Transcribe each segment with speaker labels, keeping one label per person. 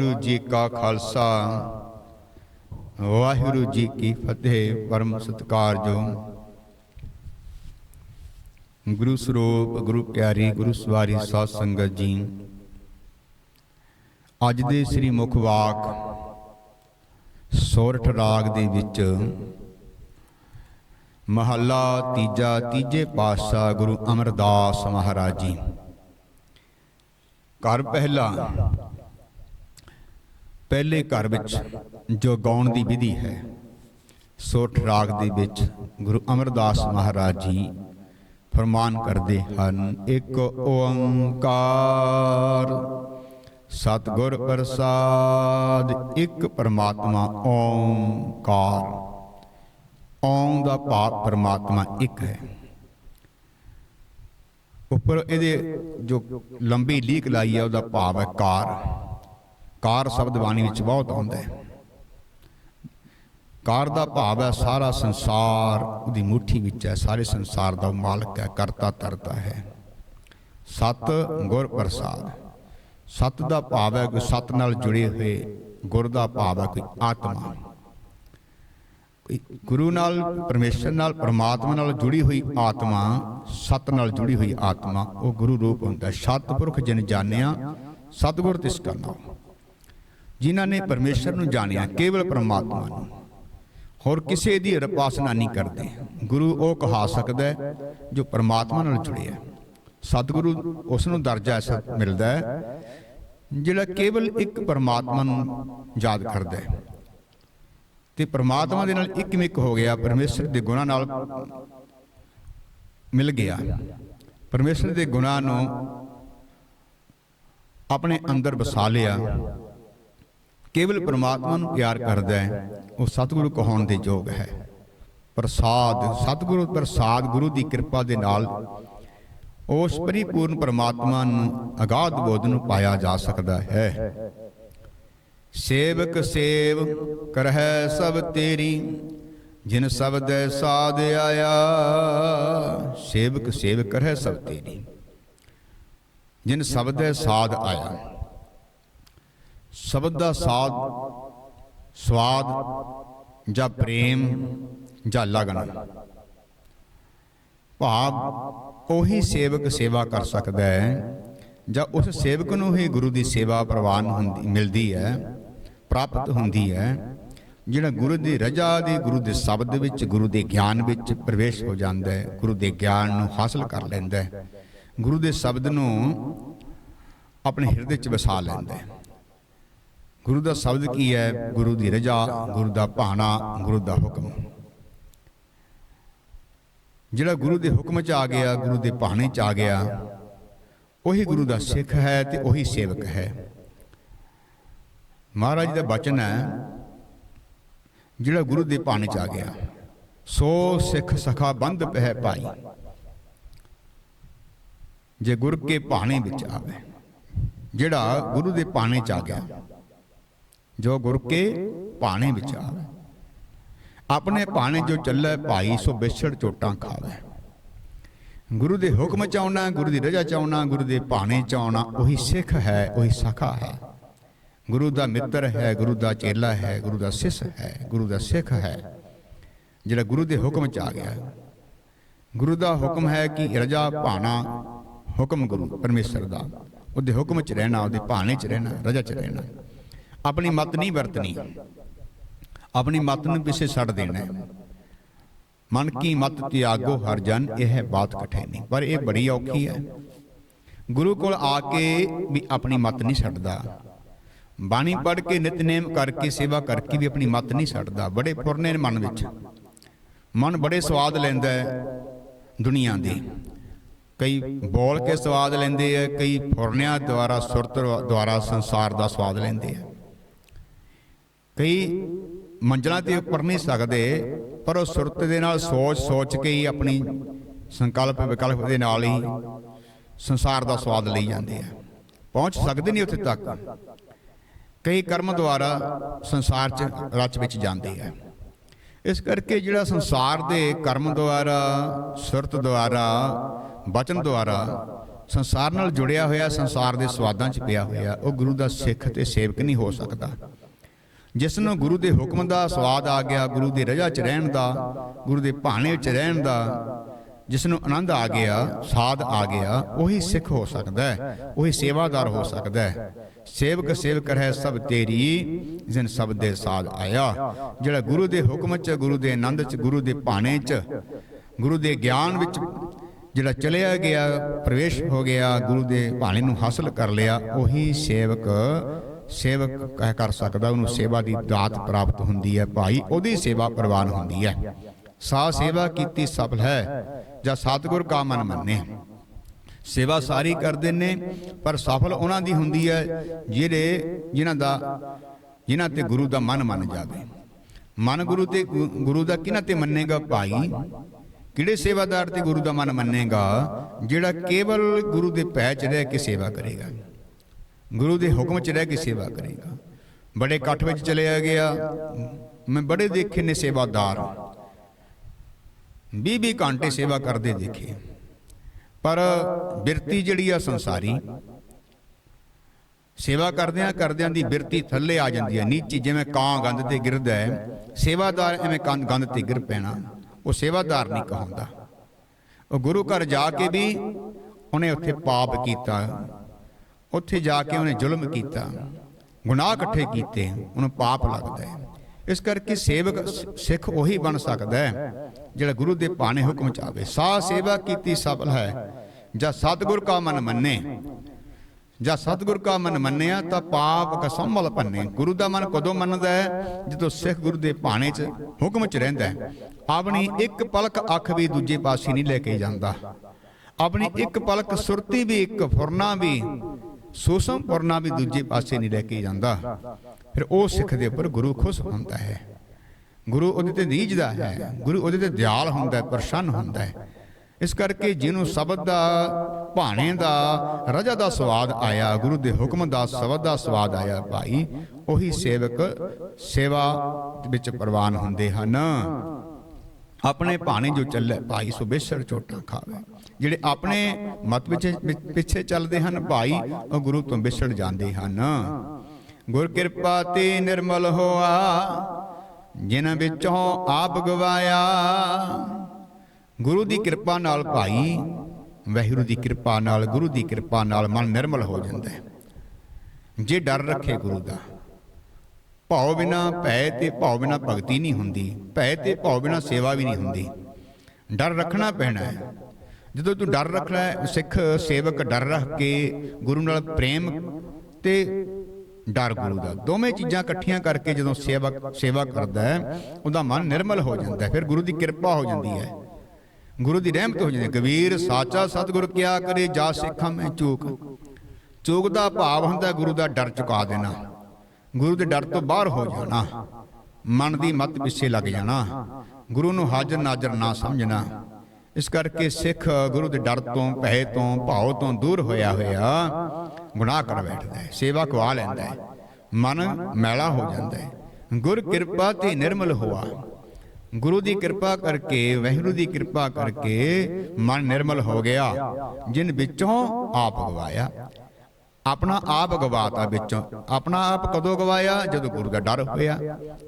Speaker 1: ਵਾਹਿਗੁਰੂ ਜੀ ਕਾ ਖਾਲਸਾ। ਵਾਹਿਗੁਰੂ ਜੀ ਕੀ ਫਤਿਹ, ਪਰਮ ਸਤਿਕਾਰਯੋਗ ਗੁਰੂ ਸਰੂਪ, ਗੁਰੂ ਪਿਆਰੀ, ਗੁਰੂ ਸਵਾਰੀ ਸਾਧ ਸੰਗਤ ਜੀ। ਅੱਜ ਦੇ ਸ੍ਰੀ ਮੁਖ ਵਾਕ ਸੋਰਠ ਰਾਗ ਦੇ ਵਿੱਚ, ਮਹੱਲਾ ਤੀਜਾ, ਤੀਜੇ ਪਾਤਸ਼ਾਹ ਗੁਰੂ ਅਮਰਦਾਸ ਮਹਾਰਾਜ ਜੀ। ਘਰ ਪਹਿਲਾ ਪਹਿਲੇ ਘਰ ਵਿੱਚ ਜੋ ਗਾਉਣ ਦੀ ਵਿਧੀ ਹੈ ਸੋਠ ਰਾਗ ਦੇ ਵਿੱਚ ਗੁਰੂ ਅਮਰਦਾਸ ਮਹਾਰਾਜ ਜੀ ਫਰਮਾਨ ਕਰਦੇ ਹਨ, ਇੱਕ ਓੰਕਾਰ ਸਤਿਗੁਰ ਪ੍ਰਸਾਦ, ਇੱਕ ਪਰਮਾਤਮਾ ਓੰਕਾਰ। ਓਮ ਦਾ ਭਾਵ ਪਰਮਾਤਮਾ ਇੱਕ ਹੈ। ਉੱਪਰ ਇਹਦੇ ਜੋ ਲੰਬੀ ਲੀਕ ਲਾਈ ਹੈ, ਉਹਦਾ ਭਾਵ ਹੈ ਕਾਰ। ਕਾਰ ਸ਼ਬਦ ਬਾਣੀ ਵਿੱਚ ਬਹੁਤ ਆਉਂਦਾ ਹੈ। ਕਾਰ ਦਾ ਭਾਵ ਹੈ, ਸਾਰਾ ਸੰਸਾਰ ਉਹਦੀ ਮੁਠੀ ਵਿੱਚ ਹੈ, ਸਾਰੇ ਸੰਸਾਰ ਦਾ ਉਹ ਮਾਲਕ ਹੈ, ਕਰਤਾ ਧਰਤਾ ਹੈ। ਸਤ ਗੁਰ ਪ੍ਰਸਾਦ। ਸਤ ਦਾ ਭਾਵ ਹੈ ਕੋਈ ਸਤ ਨਾਲ ਜੁੜੇ ਹੋਏ, ਗੁਰ ਦਾ ਭਾਵ ਹੈ ਕੋਈ ਆਤਮਾ। ਗੁਰੂ ਨਾਲ, ਪਰਮੇਸ਼ਰ ਨਾਲ, ਪਰਮਾਤਮਾ ਨਾਲ ਜੁੜੀ ਹੋਈ ਆਤਮਾ, ਸਤ ਨਾਲ ਜੁੜੀ ਹੋਈ ਆਤਮਾ, ਉਹ ਗੁਰੂ ਰੂਪ ਹੁੰਦਾ ਹੈ। ਸਤਿਪੁਰਖ ਜਿਨ ਜਾਣਿਆ, ਸਤਿਗੁਰ ਤਿਸ ਕਾ ਜਿਨ੍ਹਾਂ ਨੇ ਪਰਮੇਸ਼ਰ ਨੂੰ ਜਾਣਿਆ, ਕੇਵਲ ਪਰਮਾਤਮਾ ਨੂੰ। ਹੋਰ ਕਿਸੇ ਦੀ ਰਪਾਸਨਾ ਨਹੀਂ ਕਰਦੇ। ਗੁਰੂ ਉਹ ਕਹਾ ਸਕਦਾ ਜੋ ਪਰਮਾਤਮਾ ਨਾਲ ਜੁੜਿਆ ਸਤਿਗੁਰੂ ਉਸ ਨੂੰ ਦਰਜਾ ਐਸਾ ਮਿਲਦਾ ਹੈ, ਜਿਹੜਾ ਕੇਵਲ ਇੱਕ ਪਰਮਾਤਮਾ ਨੂੰ ਯਾਦ ਕਰਦਾ ਹੈ। ਤੇ ਪਰਮਾਤਮਾ ਦੇ ਨਾਲ ਇੱਕ ਮਿੱਕ ਹੋ ਗਿਆ, ਪਰਮੇਸ਼ਰ ਦੇ ਗੁਣਾਂ ਨਾਲ ਮਿਲ ਗਿਆ। ਪਰਮੇਸ਼ਰ ਦੇ ਗੁਣਾਂ ਨੂੰ ਆਪਣੇ ਅੰਦਰ ਵਸਾ ਲਿਆ। ਕੇਵਲ ਪਰਮਾਤਮਾ ਨੂੰ ਪਿਆਰ ਕਰਦਾ ਹੈ। ਉਹ ਸਤਿਗੁਰੂ ਕਹਾਉਣ ਦੇ ਯੋਗ ਹੈ। ਪ੍ਰਸਾਦ ਸਤਿਗੁਰੂ ਪ੍ਰਸਾਦ ਗੁਰੂ ਦੀ ਕਿਰਪਾ ਦੇ ਨਾਲ ਉਸ ਪਰਿਪੂਰਨ ਪਰਮਾਤਮਾ ਨੂੰ ਅਗਾਧ ਬੋਧ ਨੂੰ ਪਾਇਆ ਜਾ ਸਕਦਾ ਹੈ। ਸੇਵਕ ਸੇਵ ਕਰਹਿ ਸਭ ਤੇਰੀ। ਜਿਨ ਸਬਦੈ ਸਾਧ ਆਇਆ ਸੇਵਕ ਸੇਵ ਕਰਹਿ ਸਭ ਤੇਰੀ। ਜਿਨ ਸਬਦੈ ਸਾਧ ਆਇਆ। ਸ਼ਬਦ ਦਾ ਸਾਥ ਸਵਾਦ ਜਾਂ ਪ੍ਰੇਮ ਜਾਂ ਲਗਨ। ਭਾਵ ਉਹੀ ਸੇਵਕ ਸੇਵਾ ਕਰ ਸਕਦਾ ਹੈ ਜਾਂ ਉਸ ਸੇਵਕ ਨੂੰ ਹੀ ਗੁਰੂ ਦੀ ਸੇਵਾ ਪ੍ਰਵਾਨ ਹੁੰਦੀ, ਮਿਲਦੀ ਹੈ, ਪ੍ਰਾਪਤ ਹੁੰਦੀ ਹੈ, ਜਿਹੜਾ ਗੁਰੂ ਦੀ ਰਜਾ ਦੀ, ਗੁਰੂ ਦੇ ਸ਼ਬਦ ਵਿੱਚ, ਗੁਰੂ ਦੇ ਗਿਆਨ ਵਿੱਚ ਪ੍ਰਵੇਸ਼ ਹੋ ਜਾਂਦਾ ਹੈ, ਗੁਰੂ ਦੇ ਗਿਆਨ ਨੂੰ ਹਾਸਲ ਕਰ ਲੈਂਦਾ ਹੈ, ਗੁਰੂ ਦੇ ਸ਼ਬਦ ਨੂੰ ਆਪਣੇ ਹਿਰਦੇ 'ਚ ਵਸਾ ਲੈਂਦਾ ਹੈ। ਗੁਰੂ ਦਾ ਸ਼ਬਦ ਕੀ ਹੈ? ਗੁਰੂ ਦੀ ਰਜਾ, ਗੁਰੂ ਦਾ ਭਾਣਾ, ਗੁਰੂ ਦਾ ਹੁਕਮ। ਜਿਹੜਾ ਗੁਰੂ ਦੇ ਹੁਕਮ 'ਚ ਆ ਗਿਆ, ਗੁਰੂ ਦੇ ਭਾਣੇ 'ਚ ਆ ਗਿਆ, ਉਹੀ ਗੁਰੂ ਦਾ ਸਿੱਖ ਹੈ ਤੇ ਉਹੀ ਸੇਵਕ ਹੈ। ਮਹਾਰਾਜ ਦਾ ਬਚਨ ਹੈ, ਜਿਹੜਾ ਗੁਰੂ ਦੇ ਭਾਣੇ 'ਚ ਆ ਗਿਆ, ਸੋ ਸਿੱਖ ਸਖਾ ਬੰਧ ਪਹਿ ਭਾਈ, ਜੇ ਗੁਰ ਕੇ ਭਾਣੇ ਵਿੱਚ ਆਵੇ, ਜਿਹੜਾ ਗੁਰੂ ਦੇ ਭਾਣੇ 'ਚ ਆ ਗਿਆ। ਜੋ ਗੁਰ ਕੇ ਭਾਣੇ ਵਿੱਚ ਆਵੇ ਆਪਣੇ ਭਾਣੇ ਜੋ ਚੱਲੇ ਭਾਈ, ਸੋ ਵਿਛੜ ਚੋਟਾਂ ਖਾਵੇ। ਗੁਰੂ ਦੇ ਹੁਕਮ ਚ ਆਉਣਾ ਗੁਰੂ ਦੀ ਰਜ਼ਾ ਚ ਆਉਣਾ ਗੁਰੂ ਦੇ ਭਾਣੇ ਚ ਆਉਣਾ ਉਹੀ ਸਿੱਖ ਹੈ, ਉਹੀ ਸਖਾ ਹੈ। ਗੁਰੂ ਦਾ ਮਿੱਤਰ ਹੈ, ਗੁਰੂ ਦਾ ਚੇਲਾ ਹੈ, ਗੁਰੂ ਦਾ ਸਿਸ ਹੈ, ਗੁਰੂ ਦਾ ਸਿੱਖ ਹੈ, ਜਿਹੜਾ ਗੁਰੂ ਦੇ ਹੁਕਮ ਚ ਆ ਗਿਆ। ਗੁਰੂ ਦਾ ਹੁਕਮ ਹੈ ਕਿ ਰਜ਼ਾ, ਭਾਣਾ, ਹੁਕਮ ਗੁਰੂ, ਪਰਮੇਸ਼ਰ ਦਾ। ਉਹਦੇ ਹੁਕਮ ਚ ਰਹਿਣਾ, ਉਹਦੇ ਭਾਣੇ ਚ ਰਹਿਣਾ, ਰਜ਼ਾ ਚ ਰਹਿਣਾ। ਆਪਣੀ ਮਤ ਨਹੀਂ ਵਰਤਣੀ। ਆਪਣੀ ਮਤ ਨੂੰ ਪਿੱਛੇ ਛੱਡ ਦੇਣਾ ਹੈ। ਮਨ ਕੀ ਮਤ ਤਿਆਗੋ ਹਰ ਜਨ ਇਹ ਬਾਤ ਕਠੇ ਨਹੀਂ ਪਰ ਇਹ ਬੜੀ ਔਖੀ ਹੈ। ਗੁਰੂ ਕੋਲ ਆ ਕੇ ਵੀ ਆਪਣੀ ਮਤ ਨਹੀਂ ਛੱਡਦਾ। ਬਾਣੀ ਪੜ੍ਹ ਕੇ ਨਿਤਨੇਮ ਕਰਕੇ ਸੇਵਾ ਕਰਕੇ ਵੀ ਆਪਣੀ ਮਤ ਨਹੀਂ ਛੱਡਦਾ। ਬੜੇ ਫੁਰਨੇ ਨੇ ਮਨ ਵਿੱਚ। ਮਨ ਬੜੇ ਸਵਾਦ ਲੈਂਦਾ ਹੈ ਦੁਨੀਆ ਦੇ। ਕਈ ਬੋਲ ਕੇ ਸਵਾਦ ਲੈਂਦੇ ਆ ਕਈ ਫੁਰਨਿਆਂ ਦੁਆਰਾ ਸੁਰਤ ਦੁਆਰਾ ਸੰਸਾਰ ਦਾ ਸਵਾਦ ਲੈਂਦੇ ਆ ਕਈ ਮੰਜ਼ਲਾਂ ਤੇ ਉੱਪਰ ਨਹੀਂ ਸਕਦੇ, ਪਰ ਉਹ ਸੁਰਤ ਦੇ ਨਾਲ ਸੋਚ ਸੋਚ ਕੇ ਹੀ ਆਪਣੀ ਸੰਕਲਪ ਵਿਕਲਪ ਦੇ ਨਾਲ ਹੀ ਸੰਸਾਰ ਦਾ ਸਵਾਦ ਲਈ ਜਾਂਦੇ ਆ। ਪਹੁੰਚ ਸਕਦੇ ਨਹੀਂ ਉੱਥੇ ਤੱਕ। ਕਈ ਕਰਮ ਦੁਆਰਾ ਸੰਸਾਰ 'ਚ ਰਚ ਵਿੱਚ ਜਾਂਦੇ ਆ। ਇਸ ਕਰਕੇ ਜਿਹੜਾ ਸੰਸਾਰ ਦੇ ਕਰਮ ਦੁਆਰਾ, ਸੁਰਤ ਦੁਆਰਾ, ਬਚਨ ਦੁਆਰਾ ਸੰਸਾਰ ਨਾਲ ਜੁੜਿਆ ਹੋਇਆ, ਸੰਸਾਰ ਦੇ ਸਵਾਦਾਂ 'ਚ ਪਿਆ ਹੋਇਆ, ਉਹ ਗੁਰੂ ਦਾ ਸਿੱਖ ਤੇ ਸੇਵਕ ਨਹੀਂ ਹੋ ਸਕਦਾ। ਜਿਸ ਨੂੰ ਗੁਰੂ ਦੇ ਹੁਕਮ ਦਾ ਸਵਾਦ ਆ ਗਿਆ, ਗੁਰੂ ਦੀ ਰਜ਼ਾ 'ਚ ਰਹਿਣ ਦਾ, ਗੁਰੂ ਦੇ ਭਾਣੇ 'ਚ ਰਹਿਣ ਦਾ, ਜਿਸ ਨੂੰ ਆਨੰਦ ਆ ਗਿਆ, ਸਾਧ ਆ ਗਿਆ, ਉਹੀ ਸਿੱਖ ਹੋ ਸਕਦਾ ਹੈ, ਉਹੀ ਸੇਵਾਦਾਰ ਹੋ ਸਕਦਾ ਹੈ। ਸੇਵਕ ਸੇਵਕ ਹੈ ਸਭ ਤੇਰੀ, ਜਿਨ ਸਭ ਦੇ ਸਾਧ ਆਇਆ। ਜਿਹੜਾ ਗੁਰੂ ਦੇ ਹੁਕਮ 'ਚ, ਗੁਰੂ ਦੇ ਆਨੰਦ 'ਚ, ਗੁਰੂ ਦੇ ਭਾਣੇ 'ਚ, ਗੁਰੂ ਦੇ ਗਿਆਨ ਵਿੱਚ ਜਿਹੜਾ ਚਲਿਆ ਗਿਆ, ਪ੍ਰਵੇਸ਼ ਹੋ ਗਿਆ, ਗੁਰੂ ਦੇ ਭਾਣੇ ਨੂੰ ਹਾਸਲ ਕਰ ਲਿਆ, ਉਹੀ ਸੇਵਕ ਸੇਵਕ ਕਹਿ ਕਰ ਸਕਦਾ, ਉਹਨੂੰ ਸੇਵਾ ਦੀ ਦਾਤ ਪ੍ਰਾਪਤ ਹੁੰਦੀ ਹੈ ਭਾਈ, ਉਹਦੀ ਸੇਵਾ ਪ੍ਰਵਾਨ ਹੁੰਦੀ ਹੈ। ਸਾ ਸੇਵਾ ਕੀਤੀ ਸਫਲ ਹੈ, ਜਾਂ ਸਤਿਗੁਰ ਕਾ ਮਨ। ਮੰਨੇ ਸੇਵਾ ਸਾਰੀ ਕਰਦੇ ਨੇ ਪਰ ਸਫਲ ਉਹਨਾਂ ਦੀ ਹੁੰਦੀ ਹੈ ਜਿਹੜੇ ਜਿਨ੍ਹਾਂ ਦਾ, ਜਿਨ੍ਹਾਂ ਤੇ ਗੁਰੂ ਦਾ ਮਨ ਮੰਨ ਜਾਵੇ। ਮਨ ਗੁਰੂ ਤੇ ਗੁ- ਗੁਰੂ ਦਾ ਕਿਹਨਾਂ ਤੇ ਮੰਨੇਗਾ ਭਾਈ? ਕਿਹੜੇ ਸੇਵਾਦਾਰ ਤੇ ਗੁਰੂ ਦਾ ਮਨ ਮੰਨੇਗਾ, ਜਿਹੜਾ ਕੇਵਲ ਗੁਰੂ ਦੇ ਪੈ ਚ ਰਹਿ ਕੇ ਸੇਵਾ ਕਰੇਗਾ? ਗੁਰੂ ਦੇ ਹੁਕਮ ਚ ਰਹਿ ਕੇ ਸੇਵਾ ਕਰੇਗਾ। ਬੜੇ ਇਕੱਠ ਵਿੱਚ ਚਲਿਆ ਗਿਆ। ਮੈਂ ਬੜੇ ਦੇਖੇ ਨੇ ਸੇਵਾਦਾਰ। 20-20 ਘੰਟੇ ਸੇਵਾ ਕਰਦੇ ਦੇਖੇ। ਪਰ ਬਿਰਤੀ ਜਿਹੜੀ ਆ ਸੰਸਾਰੀ, ਸੇਵਾ ਕਰਦਿਆਂ ਕਰਦਿਆਂ ਦੀ ਬਿਰਤੀ ਥੱਲੇ ਆ ਜਾਂਦੀ ਹੈ ਨੀਚੀ ਜਿਵੇਂ ਕਾਂ ਗੰਦ ਤੇ ਗਿਰਦਾ ਹੈ, ਸੇਵਾਦਾਰ ਐਵੇਂ ਕੰਨ ਗੰਦ ਤੇ ਗਿਰ ਪੈਣਾ, ਉਹ ਸੇਵਾਦਾਰ ਨਹੀਂ ਕਹਾਉਂਦਾ। ਉਹ ਗੁਰੂ ਘਰ ਜਾ ਕੇ ਵੀ ਉਹਨੇ ਉੱਥੇ ਪਾਪ ਕੀਤਾ। ਉੱਥੇ ਜਾ ਕੇ ਉਹਨੇ ਜ਼ੁਲਮ ਕੀਤਾ। ਗੁਨਾਹ ਇਕੱਠੇ ਕੀਤੇ, ਉਹਨੂੰ ਪਾਪ ਲੱਗਦਾ ਹੈ। ਇਸ ਕਰਕੇ ਸੇਵਕ ਸਿੱਖ ਉਹੀ ਬਣ ਸਕਦਾ ਹੈ, ਜਿਹੜਾ ਗੁਰੂ ਦੇ ਪਾਣੇ ਹੁਕਮ ਚ ਆਵੇ। ਸਾ ਸੇਵਾ ਕੀਤੀ ਸਫਲ ਹੈ, ਜਾਂ ਸਤਿਗੁਰ ਕਾ ਮਨ ਮੰਨੇ। ਜਾਂ ਸਤਿਗੁਰ ਕਾ ਮਨ ਮੰਨਿਆ ਤਾਂ ਪਾਪ ਕਸਮਲ ਪੰਨੇ। ਗੁਰੂ ਦਾ ਮਨ ਕਦੋਂ ਮੰਨਦਾ ਹੈ? ਜਦੋਂ ਸਿੱਖ ਗੁਰੂ ਦੇ ਭਾਣੇ 'ਚ ਹੁਕਮ 'ਚ ਰਹਿੰਦਾ ਹੈ। ਆਪਣੀ ਇੱਕ ਪਲਕ ਅੱਖ ਵੀ ਦੂਜੇ ਪਾਸੇ ਨਹੀਂ ਲੈ ਕੇ ਜਾਂਦਾ। ਆਪਣੀ ਇੱਕ ਪਲਕ ਸੁਰਤੀ ਵੀ, ਇੱਕ ਫੁਰਨਾ ਵੀ ਸੋਸਮ ਫੁਰਨਾ ਵੀ ਦੂਜੇ ਪਾਸੇ ਨਹੀਂ ਲੈ ਕੇ ਜਾਂਦਾ। ਫਿਰ ਉਹ ਸਿੱਖ ਦੇ ਉੱਪਰ ਗੁਰੂ ਖੁਸ਼ ਹੁੰਦਾ ਹੈ। ਗੁਰੂ ਉਹਦੇ ਤੇ ਰੀਝਦਾ ਹੈ। ਗੁਰੂ ਉਹਦੇ ਤੇ ਦਿਆਲ ਹੁੰਦਾ ਪ੍ਰਸੰਨ ਹੁੰਦਾ ਹੈ। ਇਸ ਕਰਕੇ ਜਿਹਨੂੰ ਸ਼ਬਦ ਦਾ, ਭਾਣੇ ਦਾ, ਰਜਾ ਦਾ ਸਵਾਦ ਆਇਆ, ਗੁਰੂ ਦੇ ਹੁਕਮ ਦਾ, ਸ਼ਬਦ ਦਾ ਸਵਾਦ ਆਇਆ ਭਾਈ, ਉਹੀ ਸੇਵਕ ਸੇਵਾ ਵਿੱਚ ਪ੍ਰਵਾਨ ਹੁੰਦੇ ਹਨ। ਆਪਣੇ ਭਾਣੇ ਜੋ ਚੱਲੇ ਭਾਈ ਸੋ ਬੇਸਰ ਚੋਟਾਂ ਖਾਵੇ। ਜਿਹੜੇ ਆਪਣੇ ਮਤ ਵਿੱਚ ਪਿੱਛੇ ਚੱਲਦੇ ਹਨ ਭਾਈ ਉਹ ਗੁਰੂ ਤੋਂ ਵਿਛੜ ਜਾਂਦੇ ਹਨ। ਗੁਰ ਕਿਰਪਾ ਤੇ ਨਿਰਮਲ ਹੋਆ ਜਿਨ੍ਹਾਂ ਵਿੱਚੋਂ ਆਪ ਗਵਾਇਆ। ਗੁਰੂ ਦੀ ਕਿਰਪਾ ਨਾਲ ਭਾਈ ਵਾਹਿਗੁਰੂ ਦੀ ਕਿਰਪਾ ਨਾਲ ਗੁਰੂ ਦੀ ਕਿਰਪਾ ਨਾਲ ਮਨ ਨਿਰਮਲ ਹੋ ਜਾਂਦਾ ਹੈ। ਜੇ ਡਰ ਰੱਖੇ ਗੁਰੂ ਦਾ ਭਾਉ ਬਿਨਾ ਭੈ ਤੇ ਭਾਉ ਬਿਨਾ ਭਗਤੀ ਨਹੀਂ ਹੁੰਦੀ। ਭੈ ਤੇ ਭਾਉ ਬਿਨਾ ਸੇਵਾ ਵੀ ਨਹੀਂ ਹੁੰਦੀ। ਡਰ ਰੱਖਣਾ ਪੈਣਾ ਹੈ। ਜਦੋਂ ਤੂੰ ਡਰ ਰੱਖਣਾ ਹੈ ਸਿੱਖ ਸੇਵਕ ਡਰ ਰੱਖ ਕੇ ਗੁਰੂ ਨਾਲ ਪ੍ਰੇਮ ਤੇ ਡਰ ਗੁਰੂ ਦਾ। ਦੋਵੇਂ ਚੀਜ਼ਾਂ ਇਕੱਠੀਆਂ ਕਰਕੇ ਜਦੋਂ ਸੇਵਕ ਸੇਵਾ ਕਰਦਾ ਹੈ ਉਹਦਾ ਮਨ ਨਿਰਮਲ ਹੋ ਜਾਂਦਾ ਹੈ। ਫਿਰ ਗੁਰੂ ਦੀ ਕਿਰਪਾ ਹੋ ਜਾਂਦੀ ਹੈ। ਗੁਰੂ ਦੀ ਰਹਿਮਤ ਹੋ ਜਾਂਦੀ ਹੈ। ਕਬੀਰ ਸਾਚਾ ਸਤਿਗੁਰ ਕਿਆ ਕਰੇ ਜਾ ਸਿੱਖਾਂ ਮੈਂ ਚੂਕ। ਚੂਕ ਦਾ ਭਾਵ ਹੁੰਦਾ ਗੁਰੂ ਦਾ ਡਰ ਚੁਕਾ ਦੇਣਾ। ਗੁਰੂ ਦੇ ਡਰ ਤੋਂ ਬਾਹਰ ਹੋ ਜਾਣਾ ਮਨ ਦੀ ਮਤ ਪਿੱਛੇ ਲੱਗ ਜਾਣਾ। ਗੁਰੂ ਨੂੰ ਹਾਜ਼ਰ ਨਾਜ਼ਰ ਨਾ ਸਮਝਣਾ। ਇਸ ਕਰਕੇ ਸਿੱਖ ਗੁਰੂ ਦੇ ਡਰ ਤੋਂ ਭੈ ਤੋਂ, ਭਾਉ ਤੋਂ ਦੂਰ ਹੋਇਆ ਹੋਇਆ ਗੁਨਾਹ ਕਰ ਬੈਠਦਾ ਹੈ, ਸੇਵਾ ਕਵਾ ਲੈਂਦਾ ਹੈ। ਮਨ ਮੈਲਾ ਹੋ ਜਾਂਦਾ ਹੈ। ਗੁਰ ਕਿਰਪਾ ਤੇ ਨਿਰਮਲ ਹੋਆ। ਗੁਰੂ ਦੀ ਕਿਰਪਾ ਕਰਕੇ, ਵਾਹਿਗੁਰੂ ਦੀ ਕਿਰਪਾ ਕਰਕੇ ਮਨ ਨਿਰਮਲ ਹੋ ਗਿਆ। ਜਿਨ ਵਿੱਚੋਂ ਆਪ ਗਵਾਇਆ। ਆਪਣਾ ਆਪ ਗਵਾਤਾ ਵਿੱਚੋਂ। ਆਪਣਾ ਆਪ ਕਦੋਂ ਗਵਾਇਆ? ਜਦੋਂ ਗੁਰੂ ਦਾ ਡਰ ਹੋਇਆ।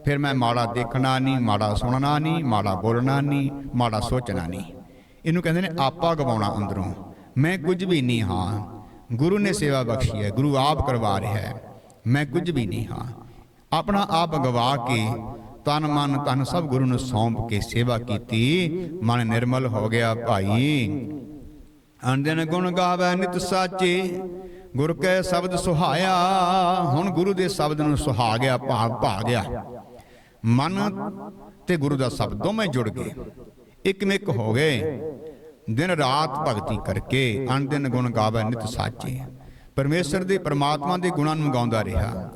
Speaker 1: ਫਿਰ ਮੈਂ ਮਾੜਾ ਦੇਖਣਾ ਨਹੀਂ ਮਾੜਾ ਸੁਣਨਾ ਨਹੀਂ ਮਾੜਾ ਬੋਲਣਾ ਨਹੀਂ ਮਾੜਾ ਸੋਚਣਾ ਨਹੀਂ। ਇਹਨੂੰ ਕਹਿੰਦੇ ਨੇ ਆਪਾ ਗਵਾਉਣਾ ਅੰਦਰੋਂ। ਮੈਂ ਕੁਝ ਵੀ ਨਹੀਂ ਹਾਂ। ਗੁਰੂ ਨੇ ਸੇਵਾ ਬਖਸ਼ੀ ਹੈ। ਗੁਰੂ ਆਪ ਕਰਵਾ ਰਿਹਾ ਹੈ। ਮੈਂ ਕੁਝ ਵੀ ਨਹੀਂ ਹਾਂ। ਆਪਣਾ ਆਪ ਗਵਾ ਕੇ ਤਨ ਮਨ ਤਨ ਸਭ ਗੁਰੂ ਨੂੰ ਸੌਂਪ ਕੇ ਸੇਵਾ ਕੀਤੀ। ਮਨ ਨਿਰਮਲ ਹੋ ਗਿਆ ਭਾਈ। ਅੰਦਨ ਗੁਣ ਗਾਵੇ ਨਿਤ ਸਾਚੇ। ਗੁਰ ਕੈ ਸ਼ਬਦ ਸੁਹਾਇਆ, ਹੁਣ ਗੁਰੂ ਦੇ ਸ਼ਬਦ ਨੂੰ ਸੁਹਾ ਗਿਆ, ਭਾਵ ਭਾ ਗਿਆ। ਮਨ ਤੇ ਗੁਰੂ ਦਾ ਸ਼ਬਦ ਦੋਵੇਂ ਜੁੜ ਗਏ। ਇੱਕ ਮਿਕ ਹੋ ਗਏ। ਦਿਨ ਰਾਤ ਭਗਤੀ ਕਰਕੇ ਅਣਦਿਨ ਗੁਣ ਗਾਵੇ, ਨਿਤ ਸਾਚੇ। ਪਰਮੇਸ਼ਰ ਦੇ ਪ੍ਰਮਾਤਮਾ ਦੇ ਗੁਣਾਂ ਨੂੰ ਗਾਉਂਦਾ ਰਿਹਾ।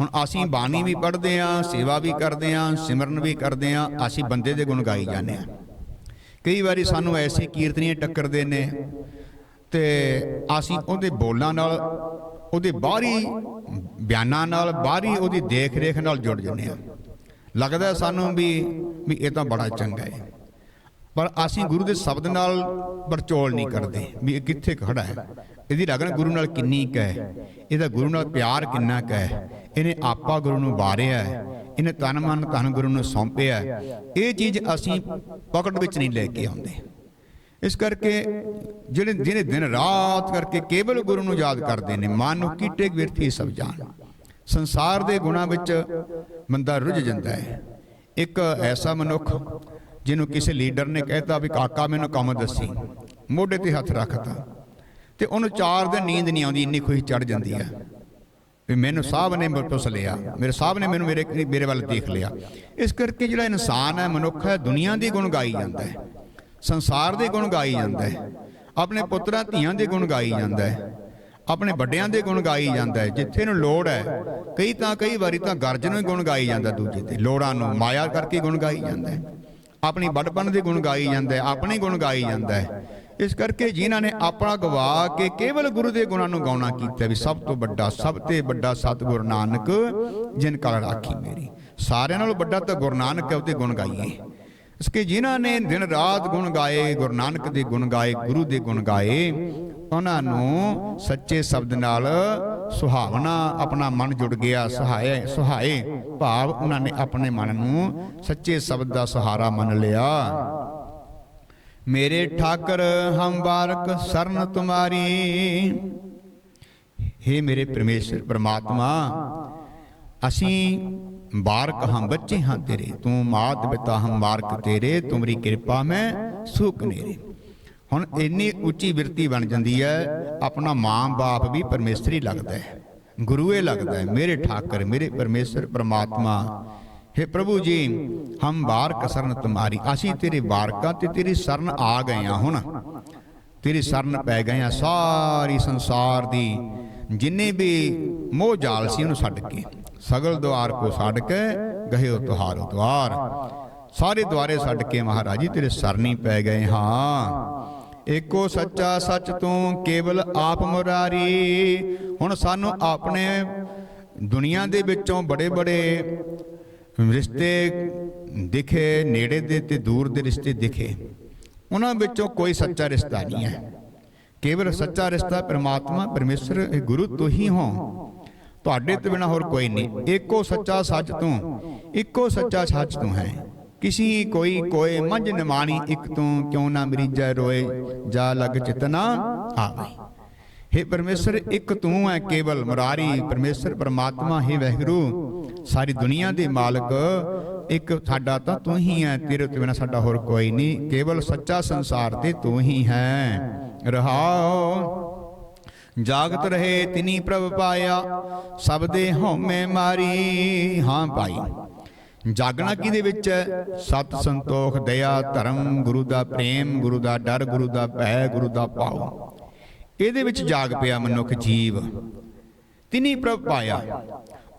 Speaker 1: ਹੁਣ ਅਸੀਂ ਬਾਣੀ ਵੀ ਪੜ੍ਹਦੇ ਆਂ, ਸੇਵਾ ਵੀ ਕਰਦੇ ਆਂ, ਸਿਮਰਨ ਵੀ ਕਰਦੇ ਆਂ, ਅਸੀਂ ਬੰਦੇ ਦੇ ਗੁਣ ਗਾਈ ਜਾਂਦੇ ਆਂ। ਕਈ ਵਾਰੀ ਸਾਨੂੰ ਐਸੀ ਕੀਰਤਨੀਆਂ ਟੱਕਰਦੇ ਨੇ ਤੇ ਅਸੀਂ ਉਹਦੇ ਬੋਲਾਂ ਨਾਲ, ਉਹਦੇ ਬਾਹਰੀ ਬਿਆਨਾਂ ਨਾਲ, ਬਾਹਰੀ ਉਹਦੀ ਦੇਖ ਰੇਖ ਨਾਲ ਜੁੜ ਜਾਂਦੇ ਆ ਲੱਗਦਾ ਸਾਨੂੰ ਵੀ ਵੀ ਇਹ ਤਾਂ ਬੜਾ ਚੰਗਾ ਹੈ। ਪਰ ਅਸੀਂ ਗੁਰੂ ਦੇ ਸ਼ਬਦ ਨਾਲ ਪਰਚੋਲ ਨਹੀਂ ਕਰਦੇ, ਵੀ ਇਹ ਕਿੱਥੇ ਖੜਾ ਹੈ? ਇਹਦੀ ਲਗਨ ਗੁਰੂ ਨਾਲ ਕਿੰਨੀ ਕੁ ਹੈ? ਇਹਦਾ ਗੁਰੂ ਨਾਲ ਪਿਆਰ ਕਿੰਨਾ ਕੁ ਹੈ? ਇਹਨੇ ਆਪਾ ਗੁਰੂ ਨੂੰ ਵਾਰਿਆ ਹੈ, ਇਹਨੇ ਤਨ ਮਨ ਧਨ ਗੁਰੂ ਨੂੰ ਸੌਂਪਿਆ ਇਹ ਚੀਜ਼ ਅਸੀਂ ਪਕੜ ਵਿੱਚ ਨਹੀਂ ਲੈ ਕੇ ਆਉਂਦੇ। ਇਸ ਕਰਕੇ ਜਿਹੜੇ ਜਿਹਨੇ ਦਿਨ ਰਾਤ ਕਰਕੇ ਕੇਵਲ ਗੁਰੂ ਨੂੰ ਯਾਦ ਕਰਦੇ ਨੇ, ਮਨ ਨੂੰ ਕੀਟੇ ਵਿਰਥੀ ਸਭ ਜਾਣ। ਸੰਸਾਰ ਦੇ ਗੁਣਾਂ ਵਿੱਚ ਬੰਦਾ ਰੁੱਝ ਜਾਂਦਾ ਹੈ। ਇੱਕ ਐਸਾ ਮਨੁੱਖ ਜਿਹਨੂੰ ਕਿਸੇ ਲੀਡਰ ਨੇ ਕਹਿਤਾ ਵੀ ਕਾਕਾ ਮੈਨੂੰ ਕੰਮ ਦੱਸੀ, ਮੋਢੇ ਤੇ ਹੱਥ ਰੱਖਤਾ, ਤੇ ਉਹਨੂੰ ਚਾਰ ਦਿਨ ਨੀਂਦ ਨਹੀਂ ਆਉਂਦੀ, ਇੰਨੀ ਖੁਸ਼ੀ ਚੜ ਜਾਂਦੀ ਹੈ ਵੀ ਮੈਨੂੰ ਸਾਹਿਬ ਨੇ ਪੁੱਛ ਲਿਆ, ਮੇਰੇ ਸਾਹਿਬ ਨੇ ਮੈਨੂੰ ਮੇਰੇ ਮੇਰੇ ਵੱਲ ਦੇਖ ਲਿਆ। ਇਸ ਕਰਕੇ ਜਿਹੜਾ ਇਨਸਾਨ ਹੈ, ਮਨੁੱਖ ਹੈ, ਦੁਨੀਆ ਦੀ ਗੁਣ ਗਾਈ ਜਾਂਦਾ ਹੈ। ਸੰਸਾਰ ਦੇ ਗੁਣ ਗਾਈ ਜਾਂਦਾ ਹੈ। ਆਪਣੇ ਪੁੱਤਰਾਂ, ਧੀਆਂ ਦੇ ਗੁਣ ਗਾਈ ਜਾਂਦਾ ਹੈ। ਆਪਣੇ ਵੱਡਿਆਂ ਦੇ ਗੁਣ ਗਾਈ ਜਾਂਦਾ ਹੈ। ਜਿੱਥੇ ਨੂੰ ਲੋੜ ਹੈ, ਕਈ ਤਾਂ ਕਈ ਵਾਰੀ ਤਾਂ ਗਰਜ ਨੂੰ ਹੀ ਗੁਣ ਗਾਈ ਜਾਂਦਾ ਦੂਜੇ ਤੇ। ਲੋੜਾਂ ਨੂੰ ਮਾਇਆ ਕਰਕੇ ਗੁਣ ਗਾਈ ਜਾਂਦਾ ਹੈ। ਆਪਣੀ ਵੱਡਪਨ ਦੇ ਗੁਣ ਗਾਈ ਜਾਂਦਾ ਹੈ। ਆਪਣੇ ਗੁਣ ਗਾਈ ਜਾਂਦਾ ਹੈ। ਇਸ ਕਰਕੇ ਜਿਨ੍ਹਾਂ ਨੇ ਆਪਣਾ ਗਵਾ ਕੇ ਕੇਵਲ ਗੁਰੂ ਦੇ ਗੁਣਾਂ ਨੂੰ ਗਾਉਣਾ ਕੀਤਾ ਵੀ ਸਭ ਤੋਂ ਵੱਡਾ, ਸਭ ਤੇ ਵੱਡਾ ਸਤਿਗੁਰ ਨਾਨਕ, ਜਿਨ ਕਲ ਰਾਖੀ ਮੇਰੀ। ਸਾਰਿਆਂ ਨਾਲੋਂ ਵੱਡਾ ਤਾਂ ਗੁਰੂ ਨਾਨਕ ਹੈ ਉਹਦੇ ਗੁਣ ਗਾਈਏ। ਇਸ ਕੇ ਜਿਨ੍ਹਾਂ ਨੇ ਦਿਨ ਰਾਤ ਗੁਣ ਗਾਏ, ਗੁਰੂ ਨਾਨਕ ਦੇ ਗੁਣ ਗਾਏ, ਗੁਰੂ ਦੇ ਗੁਣ ਗਾਏ, ਉਹਨਾਂ ਨੂੰ ਸੱਚੇ ਸ਼ਬਦ ਨਾਲ ਸੁਹਾਵਣਾ ਆਪਣਾ ਮਨ ਜੁੜ ਗਿਆ, ਸਹਾਏ, ਸੁਹਾਏ। ਭਾਵ ਉਹਨਾਂ ਨੇ ਆਪਣੇ ਮਨ ਨੂੰ ਸੱਚੇ ਸ਼ਬਦ ਦਾ ਸਹਾਰਾ ਮੰਨ ਲਿਆ। ਮੇਰੇ ਠਾਕਰ ਹਮ ਬਾਰਕ ਸਰਨ ਤੁਮਾਰੀ। हे ਮੇਰੇ ਪਰਮੇਸ਼ਰ, ਪ੍ਰਮਾਤਮਾ, ਅਸੀਂ ਬਾਰਕ ਹਾਂ ਬੱਚੇ ਹਾਂ ਤੇਰੇ। ਤੂੰ ਮਾਤ ਪਿਤਾ ਹਮ ਬਾਰਕ ਤੇਰੇ, ਤੁਮਰੀ ਕਿਰਪਾ ਮੈਂ ਸੁਖ ਨੇਰੇ ਹੁਣ ਇੰਨੀ ਉੱਚੀ ਬਿਰਤੀ ਬਣ ਜਾਂਦੀ ਹੈ ਆਪਣਾ ਮਾਂ ਬਾਪ ਵੀ ਪਰਮੇਸ਼ਰੀ ਲੱਗਦਾ ਹੈ ਗੁਰੂ ਇਹ ਲੱਗਦਾ ਹੈ ਮੇਰੇ ਠਾਕਰ, ਮੇਰੇ ਪਰਮੇਸ਼ਰ, ਪ੍ਰਮਾਤਮਾ। हे ਪ੍ਰਭੂ ਜੀ, ਹਮ ਬਾਰਕ ਸਰਨ ਤੁਮਾਰੀ। ਅਸੀਂ ਤੇਰੇ ਬਾਰਕਾਂ ਤੇ ਤੇਰੀ ਸ਼ਰਨ ਆ ਗਏ ਹਾਂ ਹੁਣ। ਤੇਰੀ ਸ਼ਰਨ ਪੈ ਗਏ ਆ ਸਾਰੀ ਸੰਸਾਰ ਦੀ। ਜਿੰਨੇ ਵੀ ਮੋਹ ਜਾਲ ਸੀ ਉਹਨੂੰ ਛੱਡ ਕੇ। ਸਗਲ ਦੁਆਰ ਕੋ ਛੱਡ ਕੇ ਗਹਿਓ ਤੁਹਾਰੋ ਦੁਆਰ ਸਾਰੇ ਦੁਆਰੇ ਛੱਡ ਕੇ ਮਹਾਰਾਜ ਜੀ ਤੇਰੇ ਸਰਨੀ ਪੈ ਗਏ ਹਾਂ। ਏਕੋ ਸੱਚਾ ਸੱਚ ਤੂੰ ਕੇਵਲ ਆਪ ਮੁਰਾਰੀ। ਹੁਣ ਸਾਨੂੰ ਆਪਣੇ ਦੁਨੀਆ ਦੇ ਵਿੱਚੋਂ ਬੜੇ ਬੜੇ ਰਿਸ਼ਤੇ ਦਿਖੇ ਨੇੜੇ ਦੇ ਤੇ ਦੂਰ ਦੇ ਰਿਸ਼ਤੇ ਦਿਖੇ। ਉਹਨਾਂ ਵਿੱਚੋਂ ਕੋਈ ਸੱਚਾ ਰਿਸ਼ਤਾ ਨਹੀਂ ਹੈ। ਕੇਵਲ ਸੱਚਾ ਰਿਸ਼ਤਾ ਪ੍ਰਮਾਤਮਾ ਪਰਮੇਸ਼ਰ ਗੁਰੂ ਤੋਂ ਹੀ ਹੋ। ਤੁਹਾਡੇ ਤੋਂ ਬਿਨਾ ਹੋਰ ਕੋਈ ਨਹੀਂ। ਏਕੋ ਸੱਚਾ ਸੱਚ ਤੂੰ, ਇੱਕੋ ਸੱਚਾ ਸੱਚ ਤੂੰ ਹੈ। ਕਿਸੀ ਕੋਈ ਕੋਏ ਮੰਝ ਨਿਮਾਣੀ, ਇੱਕ ਤੂੰ ਕਿਉਂ ਨਾ ਮਰੀਜੈ ਰੋਏ, ਜਾ ਲਗ ਚਿਤਨਾ ਆਵੇ। हे ਪਰਮੇਸ਼ਰ, ਇੱਕ ਤੂੰ ਹੈ ਕੇਵਲ ਮੁਰਾਰੀ, ਪਰਮੇਸ਼ਰ, ਪਰਮਾਤਮਾ, ਹੀ ਵਹਿਗੁਰੂ, ਸਾਰੀ ਦੁਨੀਆ ਦੇ ਮਾਲਕ, ਇੱਕ ਸਾਡਾ ਤਾਂ ਤੂੰ ਹੀ ਹੈ ਤੇਰੇ ਤੋਂ ਬਿਨਾ ਸਾਡਾ ਹੋਰ ਕੋਈ ਨਹੀਂ। ਕੇਵਲ ਸੱਚਾ ਸੰਸਾਰ ਤੇ ਤੂੰ ਹੀ ਹੈ। ਰਹਾਓ। ਜਾਗਤ ਰਹੇ ਤਿਨੀ ਪ੍ਰਭ ਪਾਇਆ, ਸਭ ਦੇ ਹਉਮੈ ਮਾਰੀ। ਹਾਂ ਭਾਈ, ਜਾਗਣਾ ਕਿਹਦੇ ਵਿੱਚ? ਹੈ ਸਤ ਸੰਤੋਖ, ਦਇਆ, ਧਰਮ, ਗੁਰੂ ਦਾ ਪ੍ਰੇਮ, ਗੁਰੂ ਦਾ ਡਰ, ਗੁਰੂ ਦਾ ਭੈ, ਗੁਰੂ ਦਾ ਭਾਵ ਇਹਦੇ ਵਿੱਚ ਜਾਗ ਪਿਆ ਮਨੁੱਖ ਜੀਵ। ਤਿਨੀ ਪ੍ਰਭ ਪਾਇਆ,